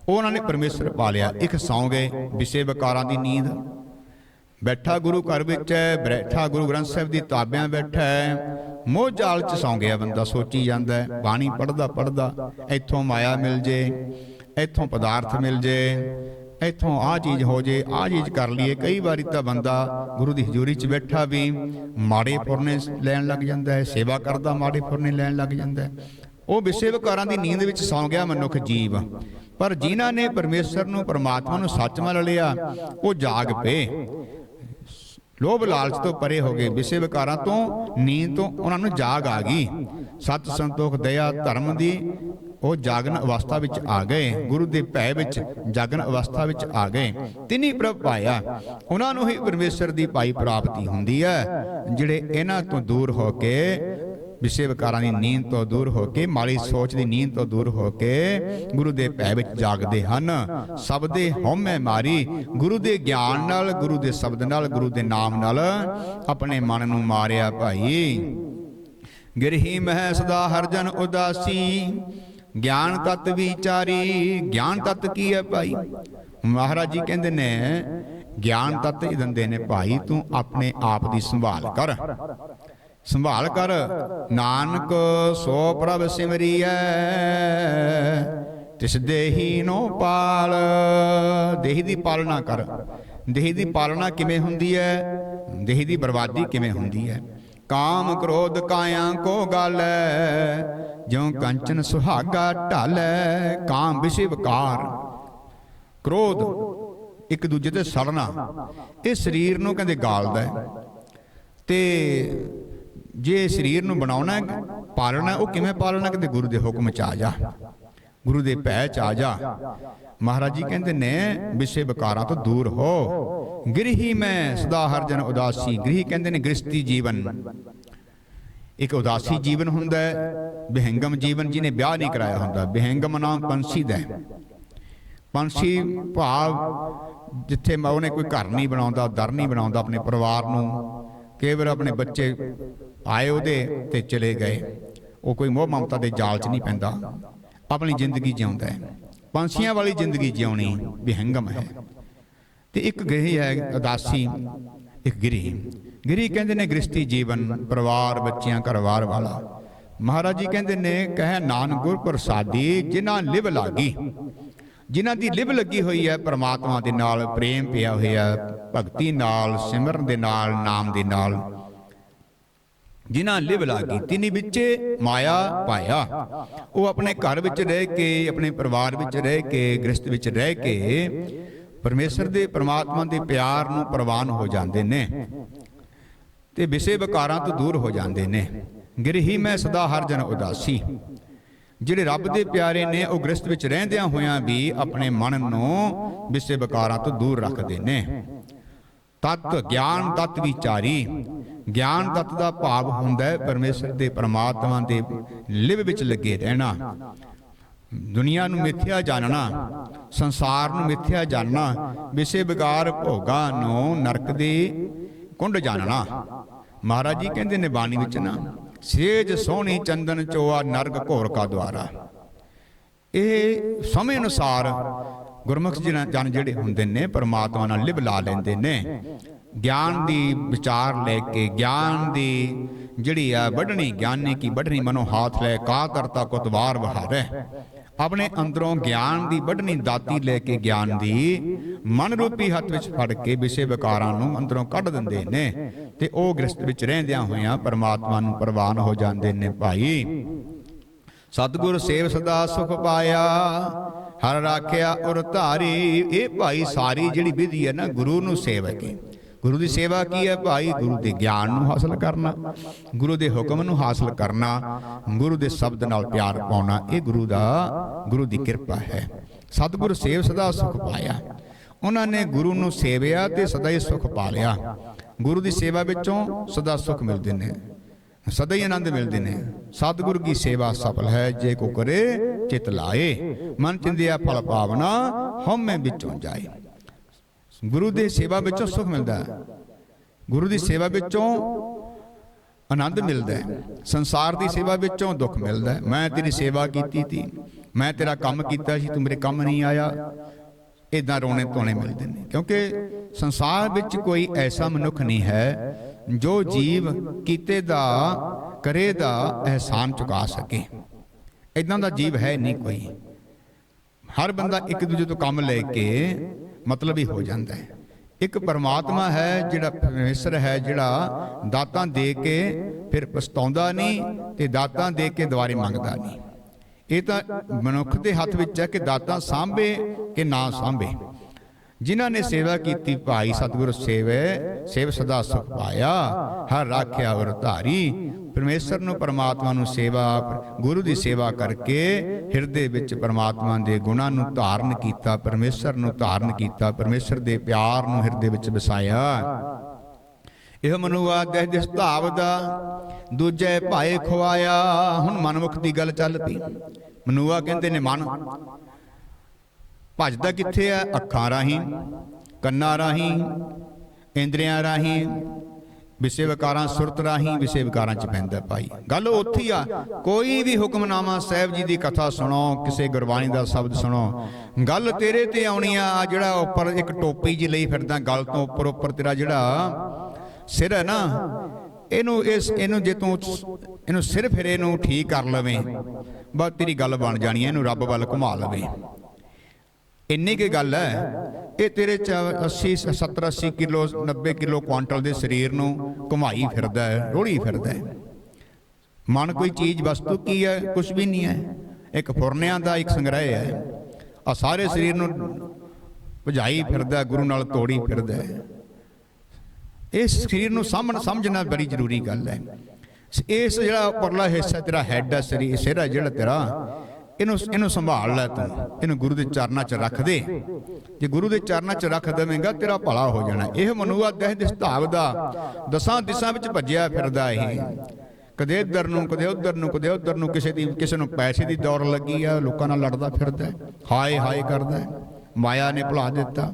Speaker 1: ਉਹਨਾਂ ਨੇ ਪਰਮੇਸ਼ਰ ਪਾ ਲਿਆ। ਇੱਕ ਸੌਂ ਗਏ ਵਿਸ਼ੇ ਵਿਕਾਰਾਂ ਦੀ ਨੀਂਦ। ਬੈਠਾ ਗੁਰੂ ਘਰ ਵਿੱਚ ਹੈ, ਬੈਠਾ ਗੁਰੂ ਗ੍ਰੰਥ ਸਾਹਿਬ ਦੀ ਤਾਬਿਆਂ ਬੈਠਾ ਹੈ। ਮੋਹ ਜਾਲ ਚ ਸੌਂ ਗਿਆ ਬੰਦਾ, ਸੋਚੀ ਜਾਂਦਾ ਹੈ, ਬਾਣੀ ਪੜਦਾ ਪੜਦਾ ਇੱਥੋਂ ਮਾਇਆ ਮਿਲ ਜੇ, ਇੱਥੋਂ ਪਦਾਰਥ ਮਿਲ ਜੇ, ਇੱਥੋਂ ਆਹ ਚੀਜ਼ ਹੋ ਜੇ, ਆਹ ਚੀਜ਼ ਕਰ ਲਈਏ। ਕਈ ਵਾਰੀ ਤਾਂ ਬੰਦਾ ਗੁਰੂ ਦੀ ਹਜ਼ੂਰੀ 'ਚ ਬੈਠਾ ਵੀ ਮਾੜੇ ਫੁਰਨੇ ਲੈਣ ਲੱਗ ਜਾਂਦਾ ਹੈ, ਸੇਵਾ ਕਰਦਾ, ਮਾੜੇ ਫੁਰਨੇ ਲੈਣ ਲੱਗ ਜਾਂਦਾ ਹੈ। ਉਹ ਵਿਸ਼ੇ ਵਿਕਾਰਾਂ ਦੀ ਨੀਂਦ ਵਿੱਚ ਸੌਂ ਗਿਆ ਮਨੁੱਖ ਜੀਵ। ਪਰ ਜਿਨ੍ਹਾਂ ਨੇ ਪਰਮੇਸ਼ਰ ਨੂੰ, ਪਰਮਾਤਮਾ ਨੂੰ ਸੱਚ ਮੰਨ ਲਿਆ, ਉਹ ਜਾਗ ਪਏ। ਲੋਭ ਲਾਲਚ ਤੋਂ ਪਰੇ ਹੋ ਗਏ। ਵਿਸ਼ੇ ਵਿਕਾਰਾਂ ਤੋਂ, ਨੀਂਦ ਤੋਂ ਉਹਨਾਂ ਨੂੰ ਜਾਗ ਆ ਗਈ। ਸਤ ਸੰਤੋਖ, ਦਇਆ, ਧਰਮ ਦੀ ਉਹ ਜਾਗਨ ਅਵਸਥਾ ਵਿੱਚ ਆ ਗਏ। ਗੁਰੂ ਦੇ ਭੈ ਵਿੱਚ ਜਾਗਨ ਅਵਸਥਾ ਵਿੱਚ ਆ ਗਏ। ਤਿਨੀ ਪ੍ਰਭ ਪਾਇਆ। ਉਹਨਾਂ ਨੂੰ ਹੀ ਪਰਮੇਸ਼ਰ ਦੀ ਪਾਈ ਪ੍ਰਾਪਤੀ ਹੁੰਦੀ ਹੈ, ਜਿਹੜੇ ਇਹਨਾਂ ਤੋਂ ਦੂਰ ਹੋ ਕੇ ਵਿਸ਼ੇ ਵਿਕਾਰਾਂ ਦੀ ਨੀਂਦ ਤੋਂ ਦੂਰ ਹੋ ਕੇ, ਮਾੜੀ ਸੋਚ ਦੀ ਨੀਂਦ ਤੋਂ ਦੂਰ ਹੋ ਕੇ ਗੁਰੂ ਦੇ ਭੈ ਵਿੱਚ ਜਾਗਦੇ ਹਨ। ਸਭ ਦੇ ਹਉਮੈ ਮਾਰੀ ਗੁਰੂ ਦੇ ਗਿਆਨ ਨਾਲ, ਗੁਰੂ ਦੇ ਸ਼ਬਦ ਨਾਲ, ਗੁਰੂ ਦੇ ਨਾਮ ਨਾਲ ਆਪਣੇ ਮਨ ਨੂੰ ਮਾਰਿਆ ਭਾਈ। ਗਿਰਹੀ ਮਹਿ ਸਦਾ ਹਰ ਜਨ ਉਦਾਸੀ, ਗਿਆਨ ਤਤ ਵਿਚਾਰੀ, ਗਿਆਨ ਤਤ ਕੀ ਹੈ ਭਾਈ? ਮਹਾਰਾਜ ਜੀ ਕਹਿੰਦੇ ਨੇ, ਗਿਆਨ ਤਤ ਹੀ ਦਿੰਦੇ ਨੇ ਭਾਈ, ਤੂੰ ਆਪਣੇ ਆਪ ਦੀ ਸੰਭਾਲ ਕਰ। ਸੰਭਾਲ ਕਰ। ਨਾਨਕ, ਸੋ ਪ੍ਰਭ ਸਿਮਰੀਐ, ਤਿਸ ਦੇਹੀ ਨੋ ਪਾਲ। ਦੇਹੀ ਦੀ ਪਾਲਣਾ ਕਰ। ਦੇਹੀ ਦੀ ਪਾਲਣਾ ਕਿਵੇਂ ਹੁੰਦੀ ਹੈ ਦੇਹ ਦੀ ਬਰਬਾਦੀ ਕਿਵੇਂ ਹੁੰਦੀ ਹੈ ਕਾਮ ਕ੍ਰੋਧ ਕਾਇਆ ਕੋ ਗਾਲੈ ਜਿਉ ਕੰਚਨ ਸੁਹਾਗਾ ਢਾਲੈ ਕਾਮ ਵਿਸ਼ੇ ਵਿਕਾਰ ਕ੍ਰੋਧ ਇੱਕ ਦੂਜੇ ਤੇ ਸੜਨਾ, ਇਹ ਸਰੀਰ ਨੂੰ ਕਹਿੰਦੇ ਗਾਲਦਾ ਤੇ ਜੇ ਸਰੀਰ ਨੂੰ ਬਣਾਉਣਾ ਪਾਲਣਾ ਉਹ ਕਿਵੇਂ ਪਾਲਣਾ ਕਹਿੰਦੇ ਗੁਰੂ ਦੇ ਹੁਕਮ ਚ ਆ ਜਾ। ਗੁਰੂ ਦੇ ਭੈ ਚ ਆ ਜਾ। ਮਹਾਰਾਜ ਜੀ ਕਹਿੰਦੇ ਨੇ, ਵਿਸ਼ੇ ਵਿਕਾਰਾਂ ਤੋਂ ਦੂਰ ਹੋ। ਗ੍ਰਹੀ ਮੈਂ ਸਦਾ ਹਰ ਜਨ ਉਦਾਸੀ। ਗ੍ਰਹੀ ਕਹਿੰਦੇ ਨੇ ਗ੍ਰਸਤੀ ਜੀਵਨ। ਇੱਕ ਉਦਾਸੀ ਜੀਵਨ ਹੁੰਦਾ ਹੈ, ਬਿਹੰਗਮ ਜੀਵਨ ਜਿਹਨੇ ਵਿਆਹ ਨਹੀਂ ਕਰਾਇਆ ਹੁੰਦਾ। ਬਿਹੰਗਮ ਨਾਮ ਪੰਛੀ ਦਾ ਪੰਛੀ ਭਾਵ ਜਿੱਥੇ ਮ- ਉਹਨੇ ਕੋਈ ਘਰ ਨਹੀਂ ਬਣਾਉਂਦਾ, ਦਰ ਨਹੀਂ ਬਣਾਉਂਦਾ, ਆਪਣੇ ਪਰਿਵਾਰ ਨੂੰ ਕੇਵਲ ਆਪਣੇ ਬੱਚੇ ਆਏ ਉਹਦੇ ਤੇ ਚਲੇ ਗਏ। ਉਹ ਕੋਈ ਮੋਹ ਮਮਤਾ ਦੇ ਜਾਲ 'ਚ ਨਹੀਂ ਪੈਂਦਾ। ਆਪਣੀ ਜ਼ਿੰਦਗੀ ਜਿਉਂਦਾ ਹੈ। ਪੰਛੀਆਂ ਵਾਲੀ ਜ਼ਿੰਦਗੀ ਜਿਉਣੀ ਵਿਹੰਗਮ ਹੈ। ਤੇ ਇੱਕ ਗ੍ਰਹਿ ਹੈ ਉਦਾਸੀ ਇੱਕ ਗ੍ਰਹਿ ਗ੍ਰਹਿ ਕਹਿੰਦੇ ਨੇ ਗ੍ਰਸਤੀ ਜੀਵਨ, ਪਰਿਵਾਰ, ਬੱਚਿਆਂ, ਘਰਵਾਰ ਵਾਲਾ। ਮਹਾਰਾਜ ਜੀ ਕਹਿੰਦੇ ਨੇ, ਕਹਿ ਨਾਨਕ ਗੁਰ ਪ੍ਰਸਾਦੀ ਜਿਨ੍ਹਾਂ ਲਿਵ ਲਾਗੀ। ਜਿਨ੍ਹਾਂ ਦੀ ਲਿਵ ਲੱਗੀ ਹੋਈ ਹੈ, ਪ੍ਰਮਾਤਮਾ ਦੇ ਨਾਲ ਪ੍ਰੇਮ ਪਿਆ ਹੋਇਆ, ਭਗਤੀ ਨਾਲ, ਸਿਮਰਨ ਦੇ ਨਾਲ, ਨਾਮ ਦੇ ਨਾਲ। ਜਿਨ੍ਹਾਂ ਲਿਵ ਲਾਗੀ, ਤਿਨੀ ਵਿੱਚੇ ਮਾਇਆ ਪਾਇਆ। ਉਹ ਆਪਣੇ ਘਰ ਵਿੱਚ ਰਹਿ ਕੇ, ਆਪਣੇ ਪਰਿਵਾਰ ਵਿੱਚ ਰਹਿ ਕੇ ਗ੍ਰਸਤ ਵਿੱਚ ਰਹਿ ਕੇ ਪਰਮੇਸ਼ਰ ਦੇ, ਪ੍ਰਮਾਤਮਾ ਦੇ ਪਿਆਰ ਨੂੰ ਪ੍ਰਵਾਨ ਹੋ ਜਾਂਦੇ ਨੇ ਤੇ ਵਿਸੇ ਵਿਕਾਰਾਂ ਤੋਂ ਦੂਰ ਹੋ ਜਾਂਦੇ ਨੇ। ਗਿਰਹੀ ਮੈਂ ਸਦਾ ਹਰ ਜਨ ਉਦਾਸੀ। ਜਿਹੜੇ ਰੱਬ ਦੇ ਪਿਆਰੇ ਨੇ ਉਹ ਗ੍ਰਸਤ ਵਿੱਚ ਰਹਿੰਦਿਆਂ ਹੋਇਆਂ ਵੀ ਆਪਣੇ ਮਨ ਨੂੰ ਵਿਸੇ ਵਿਕਾਰਾਂ ਤੋਂ ਦੂਰ ਰੱਖਦੇ ਨੇ। ਤਤ ਗਿਆਨ ਤਤ ਵਿਚਾਰੀ। ਗਿਆਨ ਤਤ ਦਾ ਭਾਵ ਹੁੰਦਾ ਹੈ ਪਰਮੇਸ਼ਰ ਦੇ ਪ੍ਰਮਾਤਮਾ ਦੇ ਲਿਵ ਵਿੱਚ ਲੱਗੇ ਰਹਿਣਾ। ਦੁਨੀਆ ਨੂੰ ਮਿੱਥਿਆ ਜਾਣਨਾ। ਸੰਸਾਰ ਨੂੰ ਮਿੱਥਿਆ ਜਾਣਨਾ। ਵਿਸੇ ਵਿਕਾਰ ਭੋਗਾਂ ਨੂੰ ਨਰਕ ਦੇ ਕੁੰਡ ਜਾਣਨਾ। ਮਹਾਰਾਜ ਜੀ ਕਹਿੰਦੇ ਨੇ ਬਾਣੀ ਵਿੱਚ ਨਾ ਸੇਜ ਸੋਹਣੀ ਚੰਦਨ ਚੋਆ ਨਰਗ ਘੋਰ ਕਾ ਦੁਆਰਾ। ਇਹ ਸਮੇਂ ਅਨੁਸਾਰ ਗੁਰਮੁਖ ਜਨ ਜਨ ਜਿਹੜੇ ਹੁੰਦੇ ਨੇ, ਪਰਮਾਤਮਾ ਨਾਲ ਲਿਵ ਲਾ ਲੈਂਦੇ ਨੇ। ਗਿਆਨ ਦੀ ਵਿਚਾਰ ਲੈ ਕੇ, ਗਿਆਨ ਦੀ ਜਿਹੜੀ ਆ ਵੱਢਣੀ, ਗਿਆਨੀ ਕੀ ਵੱਢਣੀ ਮਨੋ ਹਾਥ ਲੈ, ਕਾ ਕਰਤਾ ਕੁਤਵਾਰ ਵਹਾਰੈ। ਆਪਣੇ ਅੰਦਰੋਂ ਗਿਆਨ ਦੀ ਵੱਢਣੀ ਦਾਤੀ ਲੈ ਕੇ ਗਿਆਨ ਦੀ ਮਨ ਰੂਪੀ ਹੱਥ ਵਿੱਚ ਫੜ ਕੇ ਵਿਸ਼ੇ ਵਿਕਾਰਾਂ ਨੂੰ ਅੰਦਰੋਂ ਕੱਢ ਦਿੰਦੇ ਨੇ ਤੇ ਉਹ ਗ੍ਰਸਤ ਵਿੱਚ ਰਹਿੰਦਿਆਂ ਹੋਇਆਂ ਪਰਮਾਤਮਾ ਨੂੰ ਪ੍ਰਵਾਨ ਹੋ ਜਾਂਦੇ ਨੇ ਭਾਈ। ਸਤਿਗੁਰ ਸੇਵ ਸਦਾ ਸੁਖ ਪਾਇਆ, ਹਰ ਰਾਖਿਆ ਉਰ ਧਾਰੀ, ਇਹ ਭਾਈ ਸਾਰੀ ਜਿਹੜੀ ਵਿਧੀ ਹੈ ਨਾ ਗੁਰੂ ਨੂੰ ਸੇਵਕ ਹੈ। ਗੁਰੂ ਦੀ ਸੇਵਾ ਕੀ ਹੈ ਭਾਈ? ਗੁਰੂ ਦੇ ਗਿਆਨ ਨੂੰ ਹਾਸਲ ਕਰਨਾ, ਗੁਰੂ ਦੇ ਹੁਕਮ ਨੂੰ ਹਾਸਲ ਕਰਨਾ, ਗੁਰੂ ਦੇ ਸ਼ਬਦ ਨਾਲ ਪਿਆਰ ਪਾਉਣਾ, ਇਹ ਗੁਰੂ ਦਾ, ਗੁਰੂ ਦੀ ਕਿਰਪਾ ਹੈ। ਸਤਿਗੁਰ ਸੇਵ ਸਦਾ ਸੁਖ ਪਾਇਆ। ਉਹਨਾਂ ਨੇ ਗੁਰੂ ਨੂੰ ਸੇਵਿਆ ਤੇ ਸਦਾ ਹੀ ਸੁਖ ਪਾ ਲਿਆ। ਗੁਰੂ ਦੀ ਸੇਵਾ ਵਿੱਚੋਂ ਸਦਾ ਸੁਖ ਮਿਲਦੇ ਨੇ, ਸਦਾ ਹੀ ਆਨੰਦ ਮਿਲਦੇ ਨੇ। ਸਤਿਗੁਰ ਕੀ ਸੇਵਾ ਸਫਲ ਹੈ, ਜੇ ਕੋ ਕਰੇ, ਚਿਤ ਲਾਏ। ਮਨ ਚਿੰਦਿਆ ਫਲ ਪਾਵਨਾ ਹਉਮੈ ਵਿੱਚੋਂ ਜਾਏ। ਗੁਰੂ ਦੀ ਸੇਵਾ ਵਿੱਚੋਂ ਸੁਖ ਮਿਲਦਾ ਹੈ ਗੁਰੂ ਦੀ ਸੇਵਾ ਵਿੱਚੋਂ ਆਨੰਦ ਮਿਲਦਾ ਹੈ ਸੰਸਾਰ ਦੀ ਸੇਵਾ ਵਿੱਚੋਂ ਦੁੱਖ ਮਿਲਦਾ ਹੈ ਮੈਂ ਤੇਰੀ ਸੇਵਾ ਕੀਤੀ ਤੀ ਮੈਂ ਤੇਰਾ ਕੰਮ ਕੀਤਾ ਸੀ ਤੂੰ ਮੇਰੇ ਕੰਮ ਨਹੀਂ ਆਇਆ ਇਦਾਂ ਰੋਣੇ ਧੋਣੇ ਮਿਲਦੇ ਨੇ ਕਿਉਂਕਿ ਸੰਸਾਰ ਵਿੱਚ ਕੋਈ ਐਸਾ ਮਨੁੱਖ ਨਹੀਂ ਹੈ ਜੋ ਜੀਵ ਕੀਤੇ ਦਾ ਕਰੇ ਦਾ ਅਹਿਸਾਨ ਚੁਕਾ ਸਕੇ ਇਦਾਂ ਦਾ ਜੀਵ ਹੈ ਨਹੀਂ ਕੋਈ ਹਰ ਬੰਦਾ ਇੱਕ ਦੂਜੇ ਤੋਂ ਕੰਮ ਲੈ ਕੇ ਮਤਲਬ ਹੀ ਹੋ ਜਾਂਦਾ ਹੈ। ਇੱਕ ਪਰਮਾਤਮਾ ਹੈ ਜਿਹੜਾ ਪਰਮੇਸ਼ਰ ਹੈ ਜਿਹੜਾ ਦਾਤਾਂ ਦੇ ਕੇ ਫਿਰ ਪਛਤਾਉਂਦਾ ਨਹੀਂ ਤੇ ਦਾਤਾਂ ਦੇ ਕੇ ਦੁਬਾਰੇ ਮੰਗਦਾ ਨਹੀਂ। ਇਹ ਤਾਂ ਮਨੁੱਖ ਦੇ ਹੱਥ ਵਿੱਚ ਹੈ ਕਿ ਦਾਤਾਂ ਸਾਂਭੇ ਕਿ ਨਾ ਸਾਂਭੇ। ਜਿਨ੍ਹਾਂ ਨੇ ਸੇਵਾ ਕੀਤੀ ਭਾਈ ਸਤਿਗੁਰ ਸੇਵੇ ਸੇਵ ਸਦਾ ਸੁਖ ਪਾਇਆ ਹਰ ਰਾਖਿਆ ਵਰ ਧਾਰੀ। ਪਰਮੇਸ਼ਰ ਨੂੰ ਪਰਮਾਤਮਾ ਨੂੰ ਸੇਵਾ, ਗੁਰੂ ਦੀ ਸੇਵਾ ਕਰਕੇ ਹਿਰਦੇ ਵਿੱਚ ਪਰਮਾਤਮਾ ਦੇ ਗੁਣਾਂ ਨੂੰ ਧਾਰਨ ਕੀਤਾ, ਪਰਮੇਸ਼ਰ ਨੂੰ ਧਾਰਨ ਕੀਤਾ, ਪਰਮੇਸ਼ਰ ਦੇ ਪਿਆਰ ਨੂੰ ਹਿਰਦੇ ਵਿੱਚ ਵਸਾਇਆ। ਇਹ ਮਨੁਆ ਦਹਿ ਦਿਸ ਧਾਵ ਦਾ, ਦੂਜੇ ਭਾਏ ਖਵਾਇਆ ਹੁਣ ਮਨਮੁਖ ਦੀ ਗੱਲ ਚੱਲ ਪਈ। ਮਨੁਆ ਕਹਿੰਦੇ ਨੇ, ਮਨ, ਭਜਦਾ ਕਿੱਥੇ ਆ? ਅੱਖਾਂ ਰਾਹੀਂ, ਕੰਨਾਂ ਰਾਹੀਂ, ਇੰਦਰੀਆਂ ਰਾਹੀਂ ਵਿਸ਼ੇ ਵਿਕਾਰਾਂ ਸੁਰਤ ਰਾਹੀਂ ਵਿਸ਼ੇ ਵਿਕਾਰਾਂ ਚ ਪੈਂਦਾ ਭਾਈ। ਗੱਲ ਉੱਥੇ ਆ, ਕੋਈ ਵੀ ਹੁਕਮਨਾਮਾ ਸਾਹਿਬ ਜੀ ਦੀ ਕਥਾ ਸੁਣੋ, ਕਿਸੇ ਗੁਰਬਾਣੀ ਦਾ ਸ਼ਬਦ ਸੁਣੋ, ਗੱਲ ਤੇਰੇ ਤੇ ਆਉਣੀ ਆ ਜਿਹੜਾ ਉੱਪਰ ਇੱਕ ਟੋਪੀ ਜੀ ਲਈ ਫਿਰਦਾ, ਗੱਲ ਤੋਂ ਉੱਪਰ ਉੱਪਰ ਤੇਰਾ ਜਿਹੜਾ ਸਿਰ ਹੈ ਨਾ, ਇਹਨੂੰ ਇਸ, ਇਹਨੂੰ ਜੇ ਤੂੰ ਇਹਨੂੰ ਸਿਰ ਫਿਰ ਇਹਨੂੰ ਠੀਕ ਕਰ ਲਵੇਂ, ਬਸ ਤੇਰੀ ਗੱਲ ਬਣ ਜਾਣੀ ਹੈ ਇਹਨੂੰ ਰੱਬ ਵੱਲ ਘੁਮਾ ਲਵੇਂ। ਇੰਨੀ ਕੀ ਗੱਲ ਹੈ। ਇਹ ਤੇਰੇ ਚ 80 70 80 ਕਿਲੋ 90 ਕਿਲੋ ਕੁਆਂਟਲ ਦੇ ਸਰੀਰ ਨੂੰ ਘੁਮਾਈ ਫਿਰਦਾ ਹੈ ਰੋੜੀ ਫਿਰਦਾ ਹੈ। ਮਨ ਕੋਈ ਚੀਜ਼, ਵਸਤੂ ਕੀ ਹੈ? ਕੁਝ ਵੀ ਨਹੀਂ ਹੈ। ਇੱਕ ਫੁਰਨਿਆਂ ਦਾ ਇੱਕ ਸੰਗ੍ਰਹਿ ਹੈ। ਆ ਸਾਰੇ ਸਰੀਰ ਨੂੰ ਭਜਾਈ ਫਿਰਦਾ ਗੁਰੂ ਨਾਲ ਤੋੜੀ ਫਿਰਦਾ ਹੈ। ਇਸ ਸਰੀਰ ਨੂੰ ਸਾਹਮਣ ਸਮਝਣਾ ਬੜੀ ਜ਼ਰੂਰੀ ਗੱਲ ਹੈ। ਇਸ ਜਿਹੜਾ ਉੱਪਰਲਾ ਹਿੱਸਾ ਤੇਰਾ ਹੈੱਡ ਹੈ ਸਰੀਰ ਸਿਰ ਹੈ ਜਿਹੜਾ ਤੇਰਾ ਇਹਨੂੰ ਇਹਨੂੰ ਸੰਭਾਲ ਲੈ ਤੂੰ। ਇਹਨੂੰ ਗੁਰੂ ਦੇ ਚਰਨਾਂ 'ਚ ਰੱਖ ਦੇ। ਜੇ ਗੁਰੂ ਦੇ ਚਰਨਾਂ 'ਚ ਰੱਖ ਦੇਵੇਂਗਾ ਤੇਰਾ ਭਲਾ ਹੋ ਜਾਣਾ। ਇਹ ਮਨੁਆ ਦਹਿ ਦਿਸ ਧਾਗ ਦਾ ਦਸਾਂ ਦਿਸ਼ਾਂ ਵਿੱਚ ਭੱਜਿਆ ਫਿਰਦਾ ਇਹ। ਕਦੇ ਇੱਧਰ ਨੂੰ ਕਦੇ ਉੱਧਰ ਨੂੰ ਕਦੇ ਉੱਧਰ ਨੂੰ ਕਿਸੇ ਦੀ ਕਿਸੇ ਨੂੰ ਪੈਸੇ ਦੀ ਦੌੜ ਲੱਗੀ ਆ ਲੋਕਾਂ ਨਾਲ ਲੜਦਾ ਫਿਰਦਾ। ਹਾਏ ਹਾਏ ਕਰਦਾ। ਮਾਇਆ ਨੇ ਭੁਲਾ ਦਿੱਤਾ।